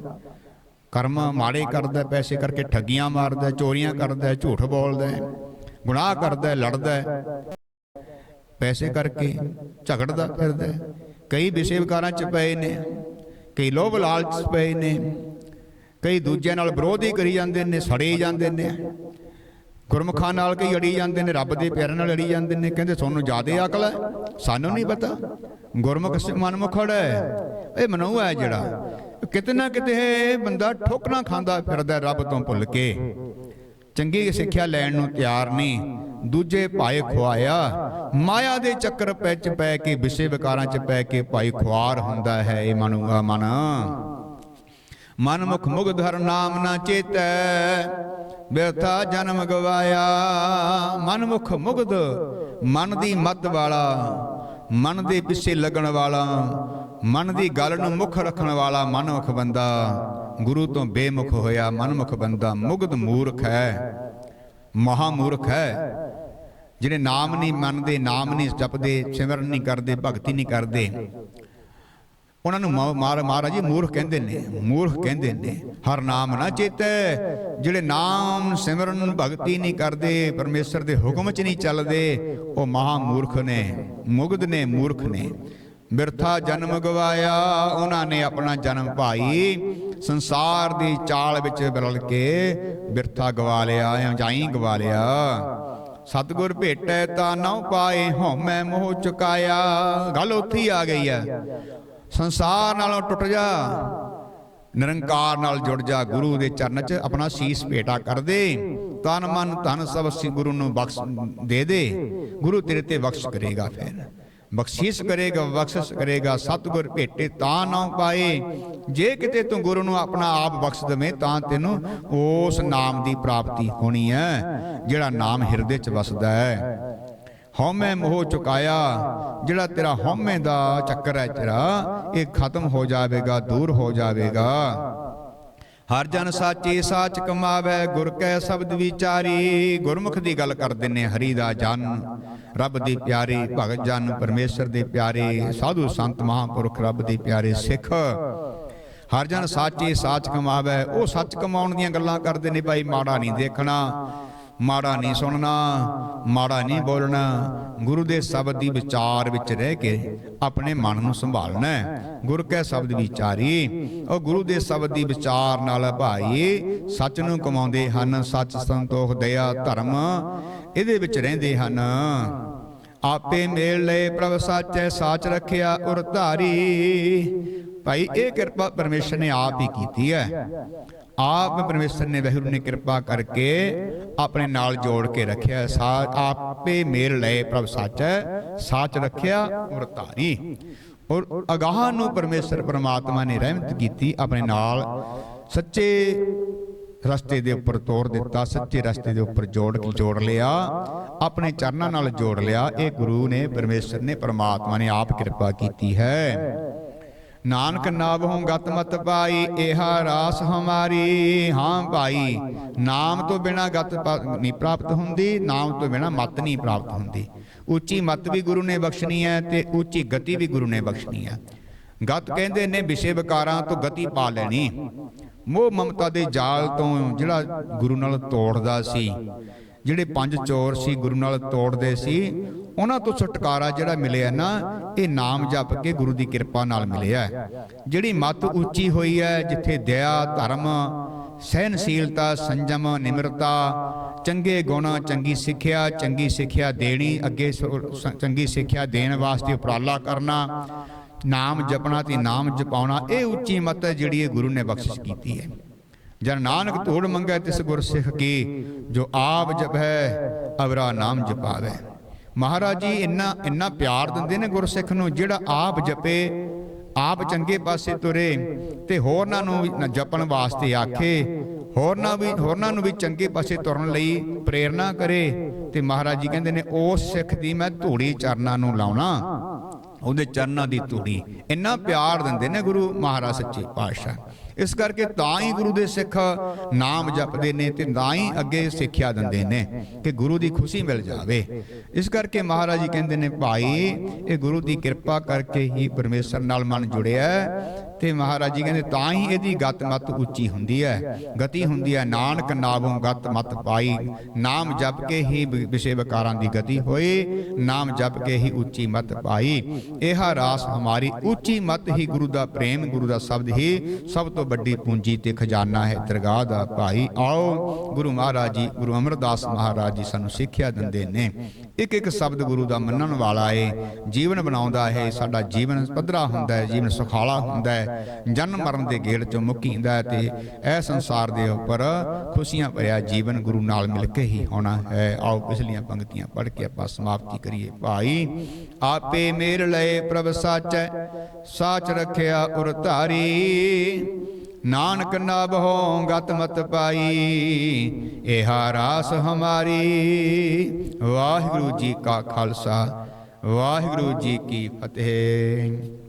Speaker 1: ਕਰਮ ਮਾੜੇ ਕਰਦਾ ਪੈਸੇ ਕਰਕੇ ਠੱਗੀਆਂ ਮਾਰਦਾ ਚੋਰੀਆਂ ਕਰਦਾ ਝੂਠ ਬੋਲਦਾ। ਹੈ, ਗੁਨਾਹ ਕਰਦਾ ਲੜਦਾ। ਪੈਸੇ ਕਰਕੇ ਝਗੜਦਾ ਫਿਰਦਾ। ਕਈ ਵਿਸ਼ੇ ਵਿਕਾਰਾਂ ਚ ਪਏ ਨੇ ਕਈ ਲੋਭ ਲਾਲਚ ਚ ਪਏ ਨੇ। ਕਈ ਦੂਜਿਆਂ ਨਾਲ ਵਿਰੋਧ ਹੀ ਕਰੀ ਜਾਂਦੇ ਨੇ ਸੜੇ ਜਾਂਦੇ ਨੇ। ਗੁਰਮੁਖਾਂ ਨਾਲ ਕਈ ਅੜੀ ਜਾਂਦੇ ਨੇ ਰੱਬ ਦੇ ਪਿਆਰਾਂ ਨਾਲ ਅੜੀ ਜਾਂਦੇ ਨੇ। ਕਹਿੰਦੇ ਤੁਹਾਨੂੰ ਜ਼ਿਆਦਾ ਅਕਲ ਹੈ ਸਾਨੂੰ ਨਹੀਂ ਪਤਾ। ਗੁਰਮੁਖ ਮਨਮੁਖੜ ਹੈ। ਇਹ ਮਨੂ ਹੈ ਜਿਹੜਾ। ਕਿਤੇ ਨਾ ਕਿਤੇ ਇਹ ਬੰਦਾ ਠੋਕਰਾਂ ਖਾਂਦਾ ਫਿਰਦਾ ਰੱਬ ਤੋਂ ਭੁੱਲ ਕੇ। ਚੰਗੀ ਸਿੱਖਿਆ ਲੈਣ ਨੂੰ ਤਿਆਰ ਨਹੀਂ। ਦੂਜੇ ਭਾਏ ਖੁਆਇਆ। ਮਾਇਆ ਦੇ ਚੱਕਰ ਵਿੱਚ ਪੈ ਕੇ, ਵਿਸ਼ੇ ਵਿਕਾਰਾਂ 'ਚ ਪੈ ਕੇ ਭਾਈ ਖੁਆਰ ਹੁੰਦਾ ਹੈ, ਇਹ ਮਨੂਗਾ ਮਨ। ਮਨ ਮੁਖ ਮੁਗਧ ਹਰ ਨਾਮ ਨਾ ਚੇਤੈ, ਬਿਰਥਾ ਜਨਮ ਗਵਾਇਆ। ਮਨਮੁਖ ਮੁਗਧ, ਮਨ ਦੀ ਮੱਤ ਵਾਲਾ, ਮਨ ਦੇ ਪਿੱਛੇ ਲੱਗਣ ਵਾਲਾ, ਮਨ ਦੀ ਗੱਲ ਨੂੰ ਮੁੱਖ ਰੱਖਣ ਵਾਲਾ ਮਨਮੁਖ ਬੰਦਾ। ਗੁਰੂ ਤੋਂ ਬੇਮੁਖ ਹੋਇਆ ਮਨਮੁਖ ਬੰਦਾ। ਮੁਗਧ ਮੂਰਖ ਹੈ ਮਹਾ ਮੂਰਖ ਹੈ। ਜਿਹੜੇ ਨਾਮ ਨਹੀਂ ਮੰਨਦੇ, ਨਾਮ ਨਹੀਂ ਜਪਦੇ, ਸਿਮਰਨ ਨਹੀਂ ਕਰਦੇ, ਭਗਤੀ ਨਹੀਂ ਕਰਦੇ। ਉਹਨਾਂ ਨੂੰ ਮਾਰ, ਮਹਾਰਾਜ ਜੀ ਮੂਰਖ ਕਹਿੰਦੇ ਨੇ, ਮੂਰਖ ਕਹਿੰਦੇ ਨੇ, ਹਰ ਨਾਮ ਨਾ ਚੇਤੈ। ਜਿਹੜੇ ਨਾਮ ਸਿਮਰਨ, ਭਗਤੀ ਨਹੀਂ ਕਰਦੇ, ਪਰਮੇਸ਼ਰ ਦੇ ਹੁਕਮ 'ਚ ਨਹੀਂ ਚੱਲਦੇ, ਉਹ ਮਹਾ ਮੂਰਖ ਨੇ, ਮੁਗਧ ਨੇ, ਮੂਰਖ ਨੇ। ਬਿਰਥਾ ਜਨਮ ਗਵਾਇਆ, ਉਹਨਾਂ ਨੇ ਆਪਣਾ ਜਨਮ ਭਾਈ। ਸੰਸਾਰ ਦੀ ਚਾਲ ਵਿੱਚ ਬਰਲ ਕੇ ਬਿਰਥਾ ਗਵਾ ਲਿਆ ਜਾਂ ਜਾਈ ਗਵਾ ਲਿਆ। ਸਤਿਗੁਰ ਭੇਟੈ ਤਾਂ ਨਉ ਪਾਏ ਹਉਮੈ ਮੋਹ ਚੁਕਾਇਆ। ਗੱਲ ਉੱਥੇ ਆ ਗਈ ਹੈ। ਸੰਸਾਰ ਨਾਲੋਂ ਟੁੱਟ ਜਾ, ਨਿਰੰਕਾਰ ਨਾਲ ਜੁੜ ਜਾ, ਗੁਰੂ ਦੇ ਚਰਨ 'ਚ ਆਪਣਾ ਸੀਸ ਭੇਟਾ ਕਰ ਦੇ। ਤਨ ਮਨ ਧਨ ਸਭ ਸੀ ਗੁਰੂ ਨੂੰ ਬਖਸ਼ ਦੇ ਦੇ। ਗੁਰੂ ਤੇਰੇ ਤੇ ਬਖਸ਼ ਕਰੇਗਾ ਫਿਰ। ਬਖਸ਼ਿਸ਼ ਕਰੇਗਾ ਬਖਸ਼ਿਸ਼ ਕਰੇਗਾ, ਸਤਿਗੁਰ ਭੇਟੇ ਤਾਂ ਨਾ ਪਾਏ। ਜੇ ਕਿਤੇ ਤੂੰ ਗੁਰੂ ਨੂੰ ਆਪਣਾ ਆਪ ਬਖਸ਼ ਦਵੇਂ, ਤਾਂ ਤੈਨੂੰ ਉਸ ਨਾਮ ਦੀ ਪ੍ਰਾਪਤੀ ਹੋਣੀ ਹੈ, ਜਿਹੜਾ ਨਾਮ ਹਿਰਦੇ 'ਚ ਵਸਦਾ ਹੈ। ਹਉਮੈ ਮੋਹ ਚੁਕਾਇਆ, ਜਿਹੜਾ ਤੇਰਾ ਹਉਮੈ ਦਾ ਚੱਕਰ ਹੈ ਤੇਰਾ, ਇਹ ਖਤਮ ਹੋ ਜਾਵੇਗਾ, ਦੂਰ ਹੋ ਜਾਵੇਗਾ। ਹਰ ਜਨ ਸਾਚੇ ਸਾਚ ਕਮਾਵੇ, ਗੁਰ ਕੈ ਸ਼ਬਦ ਵਿਚਾਰੀ। ਗੁਰਮੁਖ ਦੀ ਗੱਲ ਕਰਦੇ ਨੇ ਹਰੀ ਦਾ ਜਨ। ਰੱਬ ਦੀ ਪਿਆਰੀ ਭਗਤ ਜਨ, ਪਰਮੇਸ਼ਰ ਦੇ ਪਿਆਰੇ। ਸਾਧੂ ਸੰਤ ਮਹਾਂਪੁਰਖ ਰੱਬ ਦੇ ਪਿਆਰੇ ਸਿੱਖ। ਹਰ ਜਨ ਸਾਚੇ ਸਾਚ ਕਮਾਵੇ, ਉਹ ਸੱਚ ਕਮਾਉਣ ਦੀਆਂ ਗੱਲਾਂ ਕਰਦੇ ਨੇ ਭਾਈ, ਮਾੜਾ ਨਹੀਂ ਦੇਖਣਾ। ਮਾੜਾ ਨਹੀਂ ਸੁਣਨਾ, ਮਾੜਾ ਨਹੀਂ ਬੋਲਣਾ। ਗੁਰੂ ਦੇ ਸ਼ਬਦ ਦੀ ਵਿਚਾਰ ਵਿੱਚ ਰਹਿ ਕੇ ਆਪਣੇ ਮਨ ਨੂੰ ਸੰਭਾਲਣਾ ਗੁਰ ਕੈ ਸ਼ਬਦ ਵਿਚਾਰੀ, ਉਹ ਗੁਰੂ ਦੇ ਸ਼ਬਦ ਦੀ ਵਿਚਾਰ ਨਾਲ ਭਾਈ ਸੱਚ ਨੂੰ ਕਮਾਉਂਦੇ ਹਨ, ਸੱਚ ਸੰਤੋਖ, ਦਇਆ, ਧਰਮ ਇਹਦੇ ਵਿੱਚ ਰਹਿੰਦੇ ਹਨ। ਆਪੇ ਮੇਲ ਲਏ ਪ੍ਰਭ ਸਾਚੈ, ਸਾਚ ਰੱਖਿਆ ਉਰ ਧਾਰੀ ਭਾਈ, ਇਹ ਕਿਰਪਾ ਪਰਮੇਸ਼ਰ ਨੇ ਆਪ ਹੀ ਕੀਤੀ ਹੈ। ਆਪ ਪਰਮੇਸ਼ਰ ਨੇ ਵਹਿਰੂ ਨੇ ਕਿਰਪਾ ਕਰਕੇ ਆਪਣੇ ਨਾਲ ਜੋੜ ਕੇ ਰੱਖਿਆ। ਸਾ ਆਪੇ ਮੇਲ ਲਏ ਪ੍ਰਭ ਸੱਚ, ਸਾਚ ਰੱਖਿਆ ਉਰ ਔਰ ਅਗਾਹ ਨੂੰ ਪਰਮੇਸ਼ਰ ਪਰਮਾਤਮਾ ਨੇ ਰਹਿਮਤ ਕੀਤੀ, ਆਪਣੇ ਨਾਲ ਸੱਚੇ ਰਸਤੇ ਦੇ ਉੱਪਰ ਤੋਰ ਦਿੱਤਾ, ਸੱਚੇ ਰਸਤੇ ਦੇ ਉੱਪਰ ਜੋੜ ਕੇ ਜੋੜ ਲਿਆ, ਆਪਣੇ ਚਰਨਾਂ ਨਾਲ ਜੋੜ ਲਿਆ। ਇਹ ਗੁਰੂ ਨੇ, ਪਰਮੇਸ਼ਰ ਨੇ, ਪਰਮਾਤਮਾ ਨੇ ਆਪ ਕਿਰਪਾ ਕੀਤੀ ਹੈ। ਨਾਨਕ ਨਾਵਹੁ ਗਤ ਮਤ ਪਾਈ ਇਹਾ ਰਾਸ ਹਮਾਰੀ। ਹਾਂ ਭਾਈ, ਨਾਮ ਤੋਂ ਬਿਨਾ ਗਤ ਨਹੀਂ ਪ੍ਰਾਪਤ ਹੁੰਦੀ, ਨਾਮ ਤੋਂ ਬਿਨਾ ਮਤ ਨਹੀਂ ਪ੍ਰਾਪਤ ਹੁੰਦੀ। ਉੱਚੀ ਮਤ ਵੀ ਗੁਰੂ ਨੇ ਬਖਸ਼ਣੀ ਹੈ ਤੇ ਉੱਚੀ ਗਤੀ ਵੀ ਗੁਰੂ ਨੇ ਬਖਸ਼ਣੀ ਹੈ। ਗਤ ਕਹਿੰਦੇ ਨੇ ਵਿਸ਼ੇ ਵਿਕਾਰਾਂ ਤੋਂ ਗਤੀ ਪਾ ਲੈਣੀ। ਮੋਹ ਮਮਤਾ ਦੇ ਜਾਲ ਤੋਂ ਜਿਹੜਾ ਗੁਰੂ ਨਾਲ ਤੋੜਦਾ ਸੀ, ਜਿਹੜੇ ਪੰਜ ਚੋਰ ਸੀ ਗੁਰੂ ਨਾਲ ਤੋੜਦੇ ਸੀ ਉਹਨਾਂ ਤੋਂ ਛੁਟਕਾਰਾ ਜਿਹੜਾ ਮਿਲਿਆ ਨਾ, ਇਹ ਨਾਮ ਜਪ ਕੇ ਗੁਰੂ ਦੀ ਕਿਰਪਾ ਨਾਲ ਮਿਲਿਆ ਹੈ। ਜਿਹੜੀ ਮਤ ਉੱਚੀ ਹੋਈ ਹੈ, ਜਿੱਥੇ ਦਇਆ, ਧਰਮ ਸਹਿਨਸ਼ੀਲਤਾ ਸੰਜਮ, ਨਿਮਰਤਾ, ਚੰਗੇ ਗੁਣ, ਚੰਗੀ ਸਿੱਖਿਆ ਚੰਗੀ ਸਿੱਖਿਆ ਦੇਣੀ, ਅੱਗੇ ਸ- ਚੰਗੀ ਸਿੱਖਿਆ ਦੇਣ ਵਾਸਤੇ ਉਪਰਾਲਾ ਕਰਨਾ, ਨਾਮ ਜਪਣਾ ਤੇ ਨਾਮ ਜਪਾਉਣਾ, ਇਹ ਉੱਚੀ ਮੱਤ ਹੈ ਜਿਹੜੀ ਇਹ ਗੁਰੂ ਨੇ ਬਖਸ਼ਿਸ਼ ਕੀਤੀ ਹੈ ਜਨ ਨਾਨਕ ਤੋੜ ਮੰਗੈ ਤਿਸ ਗੁਰ ਸਿੱਖ ਕੀ, ਜੋ ਆਪ ਜਪੈ, ਅਵਰਾ ਨਾਮ ਜਪਾਵੇ ਮਹਾਰਾਜ ਜੀ, ਇੰਨਾ ਇੰਨਾ ਪਿਆਰ ਦਿੰਦੇ ਨੇ ਗੁਰਸਿੱਖ ਨੂੰ, ਜਿਹੜਾ ਆਪ ਜਪੇ, ਆਪ ਚੰਗੇ ਪਾਸੇ ਤੁਰੇ ਤੇ ਹੋਰਨਾਂ ਨੂੰ ਜਪਣ ਵਾਸਤੇ ਆਖੇ, ਹੋਰਨਾਂ ਵੀ, ਹੋਰਨਾਂ ਨੂੰ ਵੀ ਚੰਗੇ ਪਾਸੇ ਤੁਰਨ ਲਈ ਪ੍ਰੇਰਣਾ ਕਰੇ ਤੇ ਮਹਾਰਾਜ ਜੀ ਕਹਿੰਦੇ ਨੇ ਉਸ ਸਿੱਖ ਦੀ ਮੈਂ ਧੂੜੀ ਚਰਨਾਂ ਨੂੰ ਲਾਉਣਾ, ਉਹਦੇ ਚਰਨਾਂ ਦੀ ਧੂੜੀ। ਇੰਨਾ ਪਿਆਰ ਦਿੰਦੇ ਨੇ ਗੁਰੂ ਮਹਾਰਾਜ ਸੱਚੇ ਪਾਤਸ਼ਾਹ। ਇਸ ਕਰਕੇ ਤਾਂ ਹੀ ਗੁਰੂ ਦੇ ਸਿੱਖ ਨਾਮ ਜਪਦੇ ਨੇ ਤੇ ਤਾਂ ਹੀ ਅੱਗੇ ਸਿੱਖਿਆ ਦਿੰਦੇ ਨੇ ਕਿ ਗੁਰੂ ਦੀ ਖੁਸ਼ੀ ਮਿਲ ਜਾਵੇ। ਇਸ ਕਰਕੇ ਮਹਾਰਾਜ ਜੀ ਕਹਿੰਦੇ ਨੇ, ਭਾਈ, ਇਹ ਗੁਰੂ ਦੀ ਕਿਰਪਾ ਕਰਕੇ ਹੀ ਪਰਮੇਸ਼ਰ ਨਾਲ ਮਨ ਜੁੜਿਆ ਤੇ ਮਹਾਰਾਜ ਜੀ ਕਹਿੰਦੇ, ਤਾਂ ਹੀ ਇਹਦੀ ਗਤ ਮਤ ਉੱਚੀ ਹੁੰਦੀ ਹੈ। ਗਤੀ ਹੁੰਦੀ ਹੈ। ਨਾਨਕ ਨਾਮੋਂ ਗਤ ਮਤ ਪਾਈ। ਨਾਮ ਜਪ ਕੇ ਹੀ ਵਿਸ਼ੇ ਵਿਕਾਰਾਂ ਦੀ ਗਤੀ ਹੋਈ। ਨਾਮ ਜਪ ਕੇ ਹੀ ਉੱਚੀ ਮਤ ਪਾਈ। ਇਹ ਰਾਸ ਹਮਾਰੀ ਉੱਚੀ ਮਤ ਹੀ ਗੁਰੂ ਦਾ ਪ੍ਰੇਮ, ਗੁਰੂ ਦਾ ਸ਼ਬਦ ਹੀ ਸਭ ਤੋਂ ਵੱਡੀ ਪੂੰਜੀ ਤੇ ਖਜ਼ਾਨਾ ਹੈ। ਦਰਗਾਹ ਦਾ ਭਾਈ ਆਓ। ਗੁਰੂ ਮਹਾਰਾਜ ਜੀ, ਗੁਰੂ ਅਮਰਦਾਸ ਮਹਾਰਾਜ ਜੀ ਸਾਨੂੰ ਸਿੱਖਿਆ ਦਿੰਦੇ ਨੇ। ਇੱਕ ਇੱਕ ਸ਼ਬਦ ਗੁਰੂ ਦਾ ਮੰਨਣ ਵਾਲਾ ਏ। ਜੀਵਨ ਬਣਾਉਂਦਾ ਹੈ ਸਾਡਾ ਜੀਵਨ ਪੱਧਰਾ ਹੁੰਦਾ ਹੈ ਜੀਵਨ ਸੁਖਾਲਾ ਹੁੰਦਾ ਹੈ ਜਨਮ ਮਰਨ ਦੇ ਗੇੜ ਚੋਂ ਮੁਕੀਂਦਾ ਹੈ ਤੇ ਇਹ ਸੰਸਾਰ ਦੇ ਉੱਪਰ ਖੁਸ਼ੀਆਂ ਭਰਿਆ ਜੀਵਨ ਗੁਰੂ ਨਾਲ ਮਿਲ ਕੇ ਹੀ ਹੋਣਾ ਹੈ। ਆਓ ਪਿਛਲੀਆਂ ਪੰਕਤੀਆਂ ਪੜ੍ਹ ਕੇ ਆਪਾਂ ਸਮਾਪਤੀ ਕਰੀਏ। ਭਾਈ, ਆਪੇ ਮੇਰ ਲਏ ਪ੍ਰਭ ਸਾਚੈ, ਸਾਚ ਰੱਖਿਆ ਉਰ ਧਾਰੀ। ਨਾਨਕ ਨਭ ਹੋ ਗਤ ਮਤ ਪਾਈ ਇਹਾ ਰਾਸ ਹਮਾਰੀ। ਵਾਹਿਗੁਰੂ ਜੀ ਕਾ ਖਾਲਸਾ, ਵਾਹਿਗੁਰੂ ਜੀ ਕੀ ਫਤਿਹ।